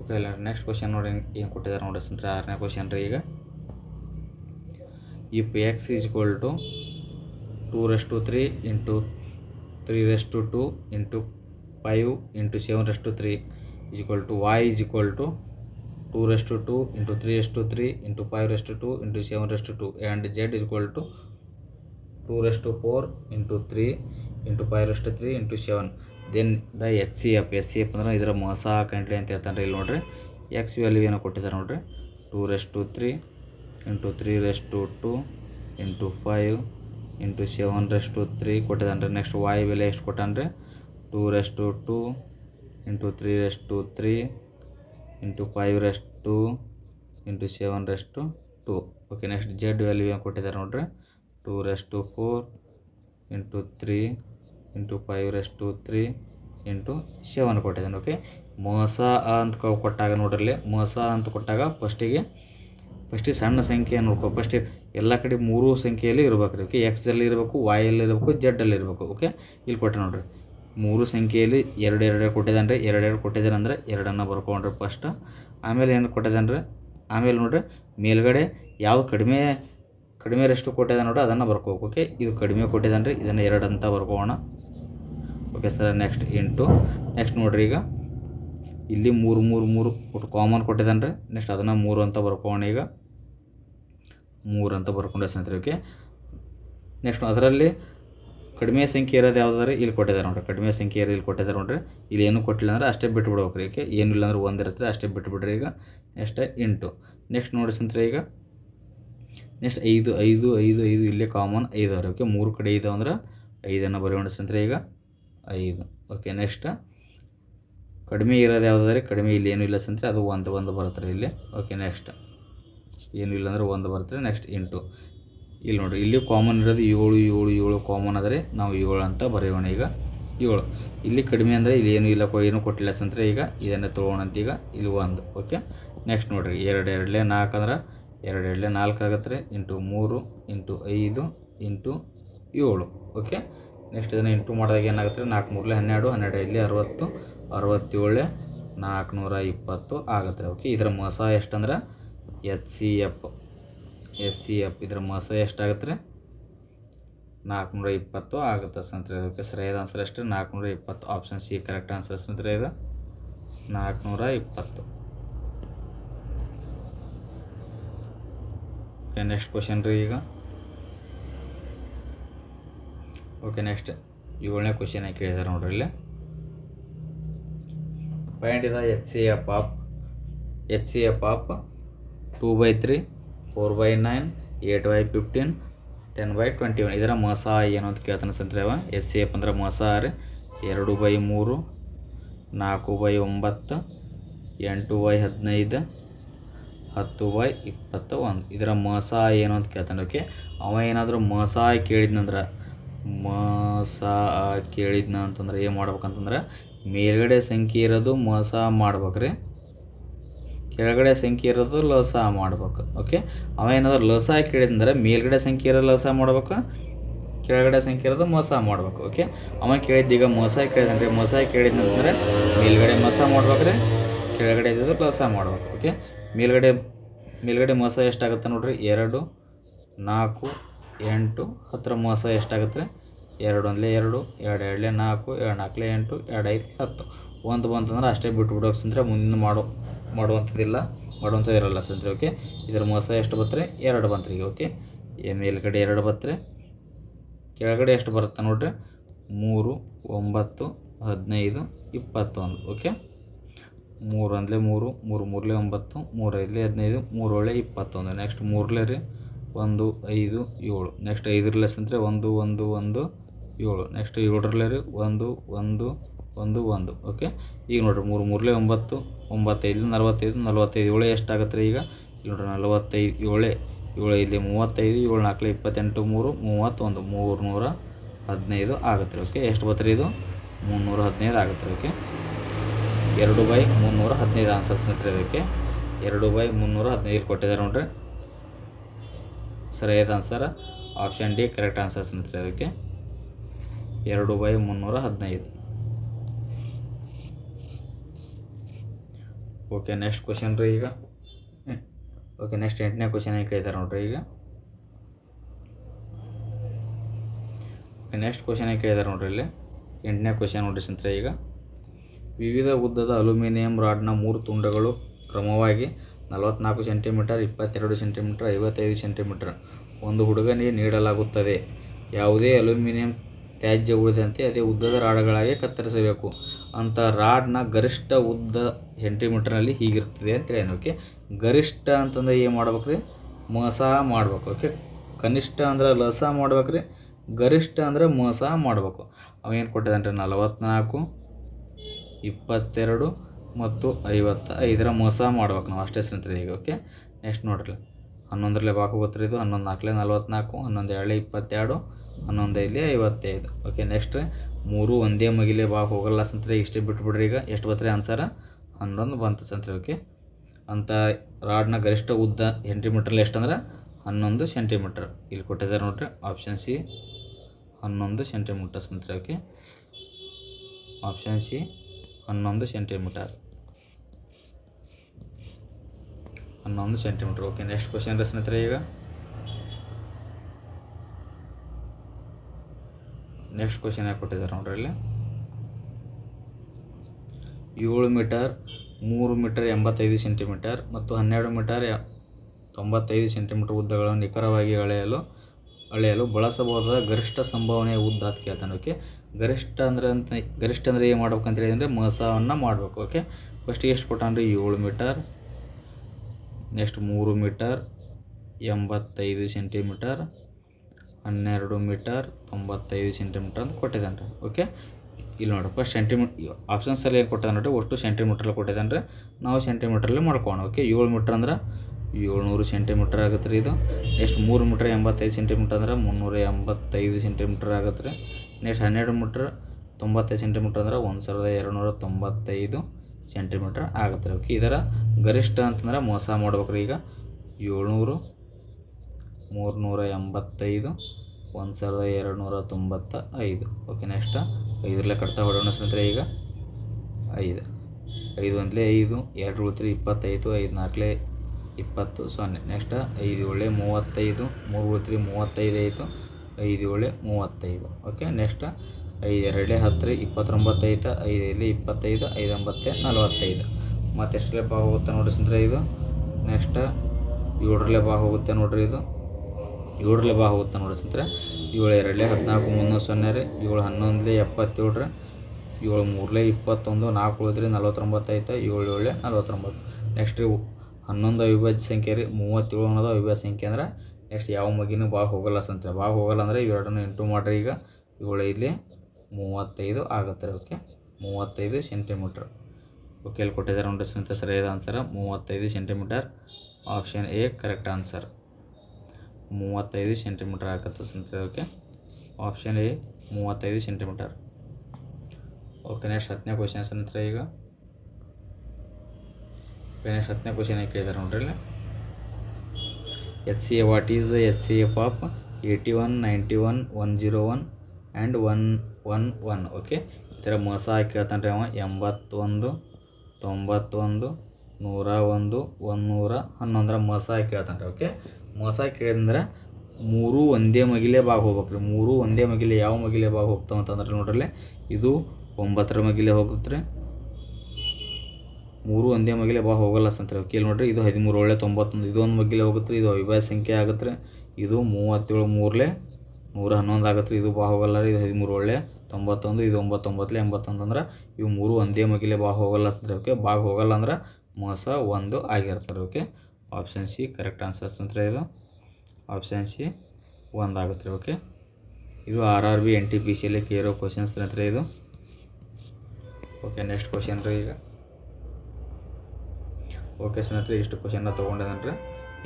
ಓಕೆ ಇಲ್ಲ ನೆಕ್ಸ್ಟ್ ಕ್ವಶನ್ ನೋಡಿ ಏನು ಕೊಟ್ಟಿದ್ದಾರೆ ನೋಡಿ ಸ್ನೇಹಿತರೆ ಆರನೇ ಕ್ವಶನ್ ರೀ ಈಗ if X is equal to two raised to three into three raised to two into five into seven raised to three is equal to y is equal to 2 raised to 2 into 3 raised to 3 into 5 raised to 2 into 7 raised to 2 and z is equal to 2 raised to 4 into 3 into 5 raised to 3 into 7 then the H C F H C F ಅಂದ್ರೆ ಇದರ ಮೋಸ country ಅಂತ ಹೇಳ್ತಾನೆ ರೀ ಇಲ್ಲಿ ನೋಡ್ರಿ. X value ಏನೋ ಕೊಟ್ಟಿದ್ದಾರೆ ನೋಡ್ರಿ. Two raised to three into three raised to two into five into seven raised to three ಕೊಟ್ಟಿದ್ದಾನೆ ರೀ ನೆಕ್ಸ್ಟ್ ವಾಯ್ ಬೆಲೆ ಎಷ್ಟು ಕೊಟ್ಟಾನೆ ರೀ two raised to two into three raised to three into five raised to into seven raised to two. Okay next Z value ಏನು ಕೊಟ್ಟಿದ್ದಾರೆ ನೋಡ್ರಿ? Two raised to four into three into five raised to three into seven ಕೊಟ್ಟಿದ್ದಾನೆ okay ಮೋಸ ಅಂತ ಕೊಟ್ಟಾಗ ನೋಡ್ರಲ್ಲಿ, ಮೋಸ ಅಂತ ಕೊಟ್ಟಾಗ ಫಸ್ಟಿಗೆ ಫಸ್ಟಿಗೆ ಸಣ್ಣ ಸಂಖ್ಯೆ ನೋಡ್ಕೊ. ಫಸ್ಟ್ ಎಲ್ಲ ಕಡೆ ಮೂರು ಸಂಖ್ಯೆಯಲ್ಲಿ ಇರ್ಬೇಕು ರೀ ಓಕೆ ಎಕ್ಸಲ್ಲಿ ಇರಬೇಕು ವಾಯಲ್ಲಿ ಇರಬೇಕು ಜೆಡ್ಡಲ್ಲಿ ಇರಬೇಕು ಓಕೆ ಇಲ್ಲಿ ಕೊಟ್ಟೆ ನೋಡ್ರಿ. ಮೂರು ಸಂಖ್ಯೆಯಲ್ಲಿ ಎರಡು ಎರಡು ಕೊಟ್ಟಿದ್ದಾನೆ ರೀ, ಎರಡು ಎರಡು ಕೊಟ್ಟಿದ್ದಾನೆ ಅಂದ್ರೆ ಎರಡನ್ನು ಬರ್ಕೊಂಡ್ರಿ ಫಸ್ಟ್ ಆಮೇಲೆ ಏನು ಕೊಟ್ಟಿದ್ದಾನೆ ರೀ? ಆಮೇಲೆ ನೋಡ್ರಿ, ಮೇಲ್ಗಡೆ ಯಾವ ಕಡಿಮೆ ಕಡಿಮೆ ರೆಸ್ಟ್ ಕೊಟ್ಟಿದೆ ನೋಡ್ರಿ, ಅದನ್ನು ಬರ್ಕೋಬೇಕು ಓಕೆ, ಇದು ಕಡಿಮೆ ಕೊಟ್ಟಿದ್ದಾನೆ ರೀ ಇದನ್ನು ಎರಡು ಅಂತ ಬರ್ಕೋಣ ಓಕೆ ಸರ್ ನೆಕ್ಸ್ಟ್ ಎಂಟು. ನೆಕ್ಸ್ಟ್ ನೋಡ್ರಿ ಈಗ. ಇಲ್ಲಿ ಮೂರು ಮೂರು ಮೂರು ಕೊಟ್ಟು ಕಾಮನ್ ಕೊಟ್ಟಿದ್ದಾನೆ ರೀ ನೆಕ್ಸ್ಟ್ ಅದನ್ನು ಮೂರು ಅಂತ ಬರ್ಕೋಣ ಈಗ. ಮೂರು ಅಂತ ಬರ್ಕೊಂಡೆ ಸಂತ್ರಿ, ಓಕೆ. ನೆಕ್ಸ್ಟ್ ಅದರಲ್ಲಿ ಕಡಿಮೆ ಸಂಖ್ಯೆ ಇರೋದು ಯಾವ್ದಾದ್ರೆ ಇಲ್ಲಿ ಕೊಟ್ಟಿದ್ದಾರೆ ನೋಡ್ರಿ, ಕಡಿಮೆ ಸಂಖ್ಯೆ ಇರೋದು ಇಲ್ಲಿ ಕೊಟ್ಟಿದ್ದಾರೆ ನೋಡ್ರಿ. ಇಲ್ಲಿ ಏನು ಕೊಟ್ಟಿಲ್ಲ ಅಂದ್ರೆ ಅಷ್ಟೇ ಬಿಟ್ಟು ಓಕೆ. ಏನು ಇಲ್ಲ ಅಂದ್ರೆ ಒಂದು ಇರುತ್ತೆ, ಅಷ್ಟೇ ಬಿಟ್ಟು ಬಿಡ್ರಿ ಈಗ. ನೆಕ್ಸ್ಟ್ ಎಂಟು. ನೆಕ್ಸ್ಟ್ ನೋಡಿ ಸ್ನೇಹಿತರೆ ಈಗ. ನೆಕ್ಸ್ಟ್ ಐದು ಐದು ಐದು ಐದು, ಇಲ್ಲೇ ಕಾಮನ್ ಐದು ಅವ್ರಿ ಓಕೆ ಮೂರು ಕಡೆ ಐದು ಅಂದ್ರೆ ಐದನ್ನು ಬರೆಯೋಣ ಈಗ ಐದು. ಓಕೆ ನೆಕ್ಸ್ಟ್ ಕಡಿಮೆ ಇರೋದು ಯಾವುದಾದ್ರೆ ಕಡಿಮೆ ಇಲ್ಲಿ ಏನೂ ಇಲ್ಲ ಸಂತ್ರೆ, ಅದು ಒಂದು ಒಂದು ಬರುತ್ತೆ ಇಲ್ಲಿ. ಓಕೆ ನೆಕ್ಸ್ಟ್ ಏನೂ ಇಲ್ಲ ಅಂದ್ರೆ ಒಂದು ಬರುತ್ತೆ ನೆಕ್ಸ್ಟ್ ಎಂಟು. ಇಲ್ಲಿ ನೋಡಿರಿ ಇಲ್ಲಿ ಕಾಮನ್ ಇರೋದು ಏಳು ಏಳು ಏಳು ಕಾಮನ್ ಆದರೆ ನಾವು ಏಳು ಅಂತ ಬರೆಯೋಣ ಈಗ. ಏಳು. ಇಲ್ಲಿ ಕಡಿಮೆ ಅಂದರೆ ಇಲ್ಲಿ ಏನೂ ಇಲ್ಲ, ಏನು ಕೊಟ್ಟಿಲ್ಲ ಸಂತ್ರೆ ಈಗ. ಇದನ್ನು ತೊಗೊಳೋಣ ಅಂತ ಈಗ. ಇಲ್ಲಿ ಒಂದು. ಓಕೆ ನೆಕ್ಸ್ಟ್ ನೋಡಿರಿ, ಎರಡು, ಎರಡಲೇ ನಾಲ್ಕು ಅಂದ್ರೆ ಎರಡು ಎರಡಲೇ ನಾಲ್ಕು ಆಗತ್ತೆ ರೀ ಇಂಟು ಮೂರು ಇಂಟು ಐದು ಇಂಟು ಏಳು ಓಕೆ ನೆಕ್ಸ್ಟ್ ಇದನ್ನು ಇಂಟು ಮಾಡಿದಾಗ ಏನಾಗುತ್ತೆ ರೀ ನಾಲ್ಕು ಮೂರಲೆ ಹನ್ನೆರಡು ಹನ್ನೆರಡು ಇಲ್ಲಿ ಅರವತ್ತು ಅರವತ್ತೇಳು ನಾಲ್ಕುನೂರ ಇಪ್ಪತ್ತು ಆಗುತ್ತೆ ರೀ ಓಕೆ ಇದರ ಮಸ ಎಷ್ಟಂದ್ರೆ? H C F H C F ಇದರ ಮಸ ಎಷ್ಟಾಗತ್ತೆ ರೀ ನಾಲ್ಕುನೂರ ಇಪ್ಪತ್ತು ಆಗುತ್ತೆ ಸ್ನೇಹಿತರೆ. ಓಕೆ ಸರಿಯಾದ ಆನ್ಸರ್ ಅಷ್ಟೇ ನಾಲ್ಕುನೂರ ಇಪ್ಪತ್ತು. ಆಪ್ಷನ್ ಸಿ ಕರೆಕ್ಟ್ ಆನ್ಸರ್ ಸ್ನೇಹಿತರೆ ಇದು. ನಾಲ್ಕುನೂರ ಇಪ್ಪತ್ತು. ಓಕೆ ನೆಕ್ಸ್ಟ್ ಕ್ವಶನ್ ರೀ ಈಗ. ಓಕೆ ನೆಕ್ಸ್ಟ್ ಏಳನೇ ಕ್ವಶನ್ ಕೇಳಿದಾರೆ ನೋಡ್ರಿ ಇಲ್ಲಿ. Find the H C F of H C F of two by three four by nine eight by fifteen ten by twenty one ಇದರ ಮಸ ಏನು ಅಂತ ಕೇಳ್ತಾನೆ ಸಂತ್ರೆ ಅವ. ಎಚ್ ಸಿ ಎಫ್ ಅಂದ್ರೆ ಮಸ ರೀ. ಎರಡು ಬೈ ಮೂರು, ನಾಲ್ಕು ಬೈ ಒಂಬತ್ತು, ಎಂಟು ಬೈ ಹದಿನೈದು ಹತ್ತು ಬೈ ಇಪ್ಪತ್ತು ಒಂದು. ಇದರ ಮಸ ಏನು ಅಂತ ಕೇಳ್ತಾನೆ. ಓಕೆ? ಅವ ಏನಾದರೂ ಮಸ ಕೇಳಿದ್ನಂದ್ರೆ, ಮಸ ಕೇಳಿದ್ನ ಅಂತಂದ್ರೆ ಏನು ಮಾಡ್ಬೇಕಂತಂದ್ರೆ, ಮೇಲ್ಗಡೆ ಸಂಖ್ಯೆ ಇರೋದು ಮಸ ಮಾಡ್ಬೇಕ್ರಿ. ಕೆಳಗಡೆ ಸಂಖ್ಯೆ ಇರೋದು ಲಸ ಮಾಡ್ಬೇಕು. ಓಕೆ? ಅವ ಏನಾದರೂ ಲಸ ಕೇಳಿದಂದ್ರೆ ಮೇಲ್ಗಡೆ ಸಂಖ್ಯೆ ಇರೋ ಲಸ ಮಾಡ್ಬೇಕು, ಕೆಳಗಡೆ ಸಂಖ್ಯೆ ಇರೋದು ಮೋಸ ಮಾಡ್ಬೇಕು. ಓಕೆ? ಅವ ಕೇಳಿದ್ದು ಈಗ ಮೋಸ ಕೇಳಿದ್ರೆ ಕೇಳಿದ್ನಂತಂದ್ರೆ ಕೇಳಿದ್ನಂದ್ರೆ ಮೇಲ್ಗಡೆ ಮಸ ಮಾಡ್ಬೇಕ್ರಿ, ಕೆಳಗಡೆ ಇದ್ದಿದ್ದು ಲಸ ಮಾಡ್ಬೇಕು. ಓಕೆ? ಮೇಲ್ಗಡೆ ಮೇಲ್ಗಡೆ ಮೋಸ ಎಷ್ಟಾಗುತ್ತೆ ನೋಡಿರಿ? ಎರಡು, ನಾಲ್ಕು, ಎಂಟು. ಹತ್ತಿರ ಮೋಸ ಎಷ್ಟಾಗುತ್ತೆ? ಎರಡು ಒಂದಲೇ ಎರಡು ಎರಡು ಎರಡಲೇ ನಾಲ್ಕು, ಎರಡು ನಾಲ್ಕಲೇ ಎಂಟು, ಎರಡು ಐದು ಹತ್ತು. ಒಂದು ಬಂತಂದ್ರೆ ಅಷ್ಟೇ ಬಿಟ್ಟು ಬಿಡೋಕೆ ಸಂದ್ರೆ ಮುಂದಿನ ಮಾಡೋ, ಮಾಡುವಂಥದ್ದಿಲ್ಲ, ಮಾಡುವಂಥದ್ದು ಇರಲ್ಲ ಸಂದ್ರೆ ಓಕೆ? ಇದರ ಮೋಸ ಎಷ್ಟು ಬತ್ತರೆ? ಎರಡು ಬಂತ್ರಿ, ಓಕೆ? ಮೇಲ್ಗಡೆ ಎರಡು ಬತ್ತರೆ. ಕೆಳಗಡೆ ಎಷ್ಟು ಬರುತ್ತೆ ನೋಡ್ರಿ? ಮೂರು, ಒಂಬತ್ತು, ಹದಿನೈದು, ಇಪ್ಪತ್ತೊಂದು, ಓಕೆ? ಮೂರು ಒಂದಲೇ ಮೂರು ಮೂರು ಮೂರಲೇ ಒಂಬತ್ತು, ಮೂರು ಐದಲೇ ಹದಿನೈದು, ಮೂರು ಒಳ್ಳೆ ಇಪ್ಪತ್ತೊಂದು. ನೆಕ್ಸ್ಟ್ ಮೂರಲೇ ರೀ, ಒಂದು, ಐದು, ಏಳು. ನೆಕ್ಸ್ಟ್ ಐದರಲ್ಲೇ ಅಂದರೆ ಒಂದು ಒಂದು ಒಂದು, ಏಳು. ನೆಕ್ಸ್ಟ್ ಏಳರಲ್ಲೇ ರೀ, ಒಂದು ಒಂದು ಒಂದು ಒಂದು. ಓಕೆ ಈಗ ನೋಡಿರಿ, ಮೂರು ಮೂರಲೇ ಒಂಬತ್ತು ಒಂಬತ್ತೈದು ನಲವತ್ತೈದು ನಲವತ್ತೈದು ಏಳು ಎಷ್ಟಾಗತ್ತೆ ರೀ ಈಗ? ನೋಡ್ರಿ, ನಲವತ್ತೈದು, ಏಳೆ, ಏಳು ಇಲ್ಲಿ ಮೂವತ್ತೈದು, ಏಳು ನಾಲ್ಕಲೆ ಇಪ್ಪತ್ತೆಂಟು, ಮೂರು, ಮೂವತ್ತೊಂದು. ಮೂರು ನೂರ ಹದಿನೈದು ಆಗುತ್ತೆ ರೀ ಓಕೆ ಎಷ್ಟು ಬತ್ತರಿ ಇದು? ಮುನ್ನೂರ ಹದಿನೈದು ಆಗುತ್ತೆ ರೀ ಓಕೆ ಎರಡು ಬೈ ಮುನ್ನೂರ ಹದಿನೈದು ಆನ್ಸರ್ ಸ್ನೇಹಿತರೆ ಇದಕ್ಕೆ ಎರಡು ಬೈ ಮುನ್ನೂರ ಹದಿನೈದು ಕೊಟ್ಟಿದ್ದಾರೆ ನೋಡ್ರಿ. ಸರಿಯಾದ answer option D correct answer ಸ್ನೇಹಿತರೆ ಅದಕ್ಕೆ ಎರಡು ಬೈ ಮುನ್ನೂರ ಹದಿನೈದು. ಓಕೆ ನೆಕ್ಸ್ಟ್ ಕ್ವಶನ್ ರೀ ಈಗ. ಓಕೆ ನೆಕ್ಸ್ಟ್ ಎಂಟನೇ ಕ್ವಶನ್ ಏನು ಕೇಳ್ತಾರೆ ನೋಡ್ರಿ ಈಗ. ಓಕೆ ನೆಕ್ಸ್ಟ್ ಕ್ವಶನ್ ಏನು ಕೇಳಿದ್ದಾರೆ ನೋಡ್ರಿ ಇಲ್ಲಿ. ಎಂಟನೇ ಕ್ವಶನ್ ನೋಡ್ರಿ ಸ್ನೇಹಿತರೆ ಈಗ. ವಿವಿಧ ಉದ್ದದ ಅಲ್ಯೂಮಿನಿಯಂ ರಾಡ್ನ ಮೂರು ತುಂಡುಗಳು ಕ್ರಮವಾಗಿ ನಲವತ್ನಾಲ್ಕು ಸೆಂಟಿಮೀಟರ್, ಇಪ್ಪತ್ತೆರಡು ಸೆಂಟಿಮೀಟರ್, ಐವತ್ತೈದು ಸೆಂಟಿಮೀಟರ್ ಒಂದು ಹುಡುಗನಿಗೆ ನೀಡಲಾಗುತ್ತದೆ. ಯಾವುದೇ ಅಲ್ಯೂಮಿನಿಯಂ ತ್ಯಾಜ್ಯ ಉಳಿದಂತೆ ಅದೇ ಉದ್ದದ ರಾಡ್ಗಳಾಗಿ ಕತ್ತರಿಸಬೇಕು. ಅಂತ ರಾಡ್ನ ಗರಿಷ್ಠ ಉದ್ದ ಸೆಂಟಿಮೀಟರ್ನಲ್ಲಿ ಹೀಗಿರ್ತದೆ ಅಂತ ಹೇಳಿ ಓಕೆ? ಗರಿಷ್ಠ ಅಂತಂದ್ರೆ ಏನು ಮಾಡ್ಬೇಕು ರೀ ಮೋಸ ಮಾಡ್ಬೇಕು. ಓಕೆ? ಕನಿಷ್ಠ ಅಂದ್ರೆ ಲಸ ಮಾಡ್ಬೇಕು ರೀ ಗರಿಷ್ಠ ಅಂದ್ರೆ ಮೋಸ ಮಾಡಬೇಕು. ಅವೇನು ಕೊಟ್ಟಿದ್ದಾನೆ ರೀ ನಲವತ್ತ್ನಾಲ್ಕು ಇಪ್ಪತ್ತೆರಡು ಮತ್ತು ಐವತ್ತ ಐದರ ಮೋಸ ಮಾಡ್ಬೇಕು ನಾವು. ಅಷ್ಟೇ ಸ್ನೇಹಿತರೆ ಈಗ ಓಕೆ ನೆಕ್ಸ್ಟ್ ನೋಡ್ರಿ. ಹನ್ನೊಂದರಲ್ಲೇ ಬಾಕು ಗೊತ್ತಿರಿ ಇದು, ಹನ್ನೊಂದು ನಾಲ್ಕಲೇ ನಲ್ವತ್ನಾಲ್ಕು ಹನ್ನೊಂದು ಎರಡೇ ಇಪ್ಪತ್ತೆರಡು, ಹನ್ನೊಂದು ಐದಲೇ ಐವತ್ತೈದು. ಓಕೆ ನೆಕ್ಸ್ಟ್ ಮೂರು ಒಂದೇ ಮಗಿಲೇ ಬಾಕು ಹೋಗಲ್ಲ ಸಂತ್ರಿ ಇಷ್ಟೇ ಬಿಟ್ಬಿಡ್ರಿ ಈಗ. ಎಷ್ಟು ಬತ್ರಿ ಆನ್ಸರ ಹನ್ನೊಂದು ಬಂತು ಸಂತ್ರಿ ಓಕೆ ಅಂತ ರಾಡ್ನ ಗರಿಷ್ಠ ಉದ್ದ ಸೆಂಟಿಮೀಟ್ರಲ್ಲಿ ಎಷ್ಟಂದ್ರೆ? ಹನ್ನೊಂದು ಸೆಂಟಿಮೀಟ್ರ್. ಇಲ್ಲಿ ಕೊಟ್ಟಿದ್ದಾರೆ ನೋಡ್ರಿ ಆಪ್ಷನ್ ಸಿ ಹನ್ನೊಂದು ಸೆಂಟಿಮೀಟರ್ ಅಂತ ಓಕೆ ಆಪ್ಷನ್ ಸಿ ಹನ್ನೊಂದು ಸೆಂಟಿಮೀಟರ್. ಹನ್ನೊಂದು ಸೆಂಟಿಮೀಟರ್. ಓಕೆ ನೆಕ್ಸ್ಟ್ ಕ್ವಶನ್ ರೀ ಸ್ನೇಹಿತರೆ ಈಗ. ನೆಕ್ಸ್ಟ್ ಕ್ವಶನ್ ಯಾಕೆ ಕೊಟ್ಟಿದ್ದಾರೆ ನೋಡ್ರಿ ಇಲ್ಲಿ. ಏಳು ಮೀಟರ್, ಮೂರು ಮೀಟರ್, ಎಂಬತ್ತೈದು ಸೆಂಟಿಮೀಟರ್ ಮತ್ತು ಹನ್ನೆರಡು ಮೀಟರ್, ತೊಂಬತ್ತೈದು ಸೆಂಟಿಮೀಟರ್ ಉದ್ದಗಳನ್ನು ನಿಖರವಾಗಿ ಅಳೆಯಲು ಅಳೆಯಲು ಬಳಸಬಹುದಾದ ಗರಿಷ್ಠ ಸಂಭಾವನೆಯ ಉದ್ದ ಅಂತ ಕೇಳ್ತಾನೆ ಓಕೆ ಗರಿಷ್ಠ ಅಂದ್ರೆ ಅಂತ, ಗರಿಷ್ಠ ಅಂದರೆ ಏನು ಮಾಡ್ಬೇಕಂತ ಹೇಳಿದ್ರೆ ಮಸವನ್ನು ಮಾಡಬೇಕು ಓಕೆ ಫಸ್ಟಿಗೆ ಎಷ್ಟು ಕೊಟ್ಟಾನ್ರಿ ಏಳು ಮೀಟರ್ ನೆಕ್ಸ್ಟ್ ಮೂರು ಮೀಟರ್, ಎಂಬತ್ತೈದು ಸೆಂಟಿಮೀಟರ್ ಹನ್ನೆರಡು ಮೀಟರ್, ತೊಂಬತ್ತೈದು ಸೆಂಟಿಮೀಟರ್ ಅಂತ ಕೊಟ್ಟಿದ್ದಾನೆ ರೀ ಓಕೆ ಇಲ್ಲಿ ನೋಡಿ ಫಸ್ಟ್ ಸೆಂಟಿಮೀಟ್ ಆಪ್ಷನ್ಸಲ್ಲಿ ಏನು ಕೊಟ್ಟಿದ್ದಾನೆ ನೋಡಿರಿ ಒಟ್ಟು ಸೆಂಟಿಮೀಟ್ರಲ್ಲಿ ಕೊಟ್ಟಿದ್ದಾನೆ ರೀ ನಾವು ಸೆಂಟಿಮೀಟ್ರಲ್ಲಿ ಮಾಡ್ಕೋಣ ಓಕೆ ಏಳು ಮೀಟ್ರ್ ಅಂದ್ರೆ ಏಳ್ನೂರು ಸೆಂಟಿಮೀಟ್ರ್ ಆಗುತ್ತೆ ರೀ ಇದು. ನೆಕ್ಸ್ಟ್ ಮೂರು ಮೀಟ್ರ್ ಎಂಬತ್ತೈದು ಸೆಂಟಿಮೀಟ್ರ್ ಅಂದ್ರೆ ಮುನ್ನೂರ ಎಂಬತ್ತೈದು ಸೆಂಟಿಮೀಟ್ರ್ ಆಗುತ್ತೆ ರೀ. ನೆಕ್ಸ್ಟ್ ಹನ್ನೆರಡು ಮೀಟ್ರ್ ತೊಂಬತ್ತೈದು ಸೆಂಟಿಮೀಟ್ರ್ ಅಂದ್ರೆ ಒಂದು ಸಾವಿರದ ಎರಡುನೂರ ತೊಂಬತ್ತೈದು ಸೆಂಟಿಮೀಟ್ರ್ ಆಗುತ್ತೆ ರೀ. ಓಕೆ ಇದರ ಗರಿಷ್ಠ ಅಂತಂದ್ರೆ ಮೋಸ ಮಾಡ್ಬೇಕ್ರಿ ಈಗ. ಏಳ್ನೂರು ಮೂರುನೂರ ಎಂಬತ್ತೈದು ಒಂದು ಸಾವಿರದ ಎರಡು ನೂರ ತೊಂಬತ್ತ ಐದು ಓಕೆ ನೆಕ್ಸ್ಟ್ ಐದರಲ್ಲೇ ಕಟ್ತಾ ಹೊಡೋಣ ಸ್ನೇಹಿತರೆ ಈಗ. ಐದು. ಐದು ಒಂದಲೇ ಐದು, ಎರಡು ಉಳಿತ್ರಿ ಇಪ್ಪತ್ತೈದು, ಐದು ನಾಲ್ಕಲೇ ಇಪ್ಪತ್ತು, ಸೊನ್ನೆ. ನೆಕ್ಸ್ಟ್, ಐದು ಏಳೆ ಮೂವತ್ತೈದು, ಮೂರು ಉಳಿತ್ರಿ ಮೂವತ್ತೈದು ಆಯಿತು. ಐದು ಏಳೆ ಮೂವತ್ತೈದು. ಓಕೆ, ನೆಕ್ಸ್ಟ್ ಐದು ಎರಡೇ ಹತ್ತು, ಇಪ್ಪತ್ತೊಂಬತ್ತು ಐತೆ ಐದು ಇಲ್ಲಿ ಇಪ್ಪತ್ತೈದು, ಐದೊಂಬತ್ತೆ ನಲವತ್ತೈದು. ಮತ್ತು ಎಷ್ಟರಲ್ಲೇ ಭಾಗ ಹೋಗುತ್ತೆ ನೋಡಿ ಸಂದ್ರೆ ಇದು. ನೆಕ್ಸ್ಟ್, ಏಳರಲ್ಲೇ ಭಾಗ ಹೋಗುತ್ತೆ ನೋಡಿರಿ ಇದು. ಏಳರಲ್ಲೇ ಭಾಗ ಹೋಗುತ್ತೆ ನೋಡಿ ಸಂದ್ರೆ ಏಳು ಎರಡಲೇ ಹದಿನಾಲ್ಕು ಮುನ್ನೂರು ಸೊನ್ನೆ ರೀ. ಏಳು ಹನ್ನೊಂದಲೇ ಎಪ್ಪತ್ತೇಳು ರೀ ಏಳು ಮೂರಲೇ ಇಪ್ಪತ್ತೊಂದು, ನಾಲ್ಕು ಉಳಿದ್ರಿ ನಲ್ವತ್ತೊಂಬತ್ತು ಐತೆ ಏಳು ಏಳೆ ನಲ್ವತ್ತೊಂಬತ್ತು. ನೆಕ್ಸ್ಟ್ ಹನ್ನೊಂದು ಅವಿಭಾಜ್ಯ ಸಂಖ್ಯೆ ರೀ, ಮೂವತ್ತೇಳು ಅನ್ನೋದು ಅವಿಭಾಜ್ಯ ಸಂಖ್ಯೆ ಅಂದ್ರೆ ನೆಕ್ಸ್ಟ್ ಯಾವ ಮಗಿನೂ ಭಾಗ ಹೋಗಲ್ಲ ಸಂತೆ ಭಾಗ ಹೋಗಲ್ಲ ಅಂದರೆ ಇವೆರಡನ್ನು ಇಂಟು ಮಾಡಿರಿ ಈಗ. ಏಳು ಇಲ್ಲಿ ಮೂವತ್ತೈದು ಆಗುತ್ತೆ ರೀ ಓಕೆ ಮೂವತ್ತೈದು ಸೆಂಟಿಮೀಟ್ರ್ ಓಕೆ ಇಲ್ಲಿ ಕೊಟ್ಟಿದ್ದಾರೆ ನೋಡಿ ಸ್ನೇಹಿತರೆ ಸರಿಯಾದ ಆನ್ಸರ್ ಮೂವತ್ತೈದು centimetre option A correct answer ಮೂವತ್ತೈದು ಸೆಂಟಿಮೀಟರ್ ಆಗತ್ತೆ ಸ್ನೇಹಿತರೆ ಓಕೆ ಆಪ್ಷನ್ ಎ ಮೂವತ್ತೈದು ಸೆಂಟಿಮೀಟರ್ ಓಕೆ ನೆಕ್ಸ್ಟ್ ಹತ್ತನೇ ಕ್ವಶನ್ ಸ್ನೇಹಿತರೆ ಈಗ. ನೆಕ್ಸ್ಟ್ ಹತ್ತನೇ ಕ್ವಶನ್ ಕೇಳಿದಾರೆ ನೋಡ್ರಿ H C A what is H C F of eighty one ninety one one zero one and one one one okay ಈ ಥರ ಮೋಸ ಕೇಳ್ತಾನೆ ರೀ ಅವ. ಎಂಬತ್ತೊಂದು, ತೊಂಬತ್ತೊಂದು ನೂರ ಒಂದು ಒಂದುನೂರ ಹನ್ನೊಂದರ ಮೋಸ ಕೇಳ್ತಾನೆ ರೀ ಓಕೆ ಮೋಸ ಕೇಳಿದ್ರೆ ಮೂರು ಒಂದೇ ಮಗಿಲೆ ಭಾಗ ಹೋಗ್ಬೇಕು ರೀ ಮೂರು ಒಂದೇ ಮಗಿಲೆ ಯಾವ ಮಗಿಲೆ ಭಾಗ ಹೋಗ್ತಾವ ಅಂತಂದ್ರೆ ನೋಡ್ರಲ್ಲೇ ಇದು ಒಂಬತ್ತರ ಮಗಿಲೆ ಹೋಗುತ್ತೆ ರೀ ಮೂರು ಒಂದೇ ಮಗಿಲೆ ಬಾ, ಹೋಗಲ್ಲ ಸಂತ್ರಿ. ಇಲ್ಲಿ ನೋಡ್ರಿ, ಇದು ಹದಿಮೂರು ಒಳ್ಳೆ ತೊಂಬತ್ತೊಂದು. ಇದೊಂದು ಮಗಿಲೆ ಹೋಗುತ್ತೆ ಇದು ಅವಿಭಾಜ್ಯ ಸಂಖ್ಯೆ ಆಗುತ್ತೆ ಇದು ಮೂವತ್ತೇಳು ಮೂರಲೆ ನೂರ ಹನ್ನೊಂದು ಆಗುತ್ತೆ ಇದು ಬಾ, ಹೋಗಲ್ಲ ರೀ, ಇದು ಹದಿಮೂರು ಒಳ್ಳೆ ತೊಂಬತ್ತೊಂದು, ಇದು ಒಂಬತ್ತೊಂಬತ್ತಲೆ ಎಂಬತ್ತೊಂದು ಅಂದ್ರೆ ಇವು ಮೂರು ಒಂದೇ ಮಗಿಲೆ ಬಾ, ಹೋಗಲ್ಲ ಸಂತ್ರಿ, ಓಕೆ? ಬಾ, ಹೋಗಲ್ಲ ಅಂದ್ರೆ ಮೋಸ ಒಂದು ಆಗಿರ್ತಾರೆ, okay? Option C correct answer ಸ್ನೇಹಿತರೆ ಇದು. ಆಪ್ಷನ್ ಸಿ ಒಂದು ಆಗುತ್ತೆ ರೀ ಓಕೆ? ಇದು R R B N T P ಸಿಯಲ್ಲಿ ಕೇರೋ ಕ್ವಶನ್ಸ್ ರೀ ಇದು. ಓಕೆ ನೆಕ್ಸ್ಟ್ ಕ್ವಶನ್ ರೀ ಈಗ. ಓಕೆ ಸ್ನೇಹಿತರೆ, ಇಷ್ಟು ಕ್ವಶನ್ನ ತೊಗೊಂಡಿದ್ದಾನೆ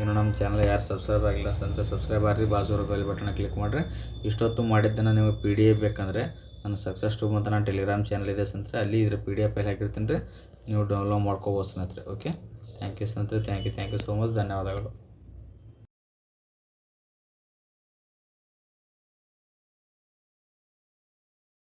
ಇನ್ನು ನಮ್ಮ ಚಾನಲ್ ಯಾರು ಸಬ್ಸ್ಕ್ರೈಬ್ ಆಗಿಲ್ಲ ಅಂದರೆ ಸಬ್ಸ್ಕ್ರೈಬ್ ಆಗಿರಿ, ಬಾಜು ಬೆಲ್ ಬಟನ್ ಕ್ಲಿಕ್ ಮಾಡಿರಿ. ಇಷ್ಟೊತ್ತು ಮಾಡಿದ್ದನ್ನು ನೀವು ಪಿ ಡಿ ಎಫ್ ಬೇಕಂದರೆ ನನ್ನ ಸಕ್ಸಸ್ ಟೂಬ್ ಅಂತ ನಾನು ಟೆಲಿಗ್ರಾಮ್ ಚಾನಲ್ ಇದೆ ಸ್ನೇಹಿತರೆ, ಅಲ್ಲಿ ಇದ್ರ ಪಿ ಡಿ ಎಫ್ ಅಲ್ಲಿ ಹಾಕಿರ್ತೀನಿ ರೀ. ನೀವು ಡೌನ್ಲೋಡ್ ಮಾಡ್ಕೋಬೋದು ಸ್ನೇಹಿತರೆ ಓಕೆ ಥ್ಯಾಂಕ್ ಯು ಸ್ನೇಹಿತರೆ thank you thank you so much ಧನ್ಯವಾದಗಳು.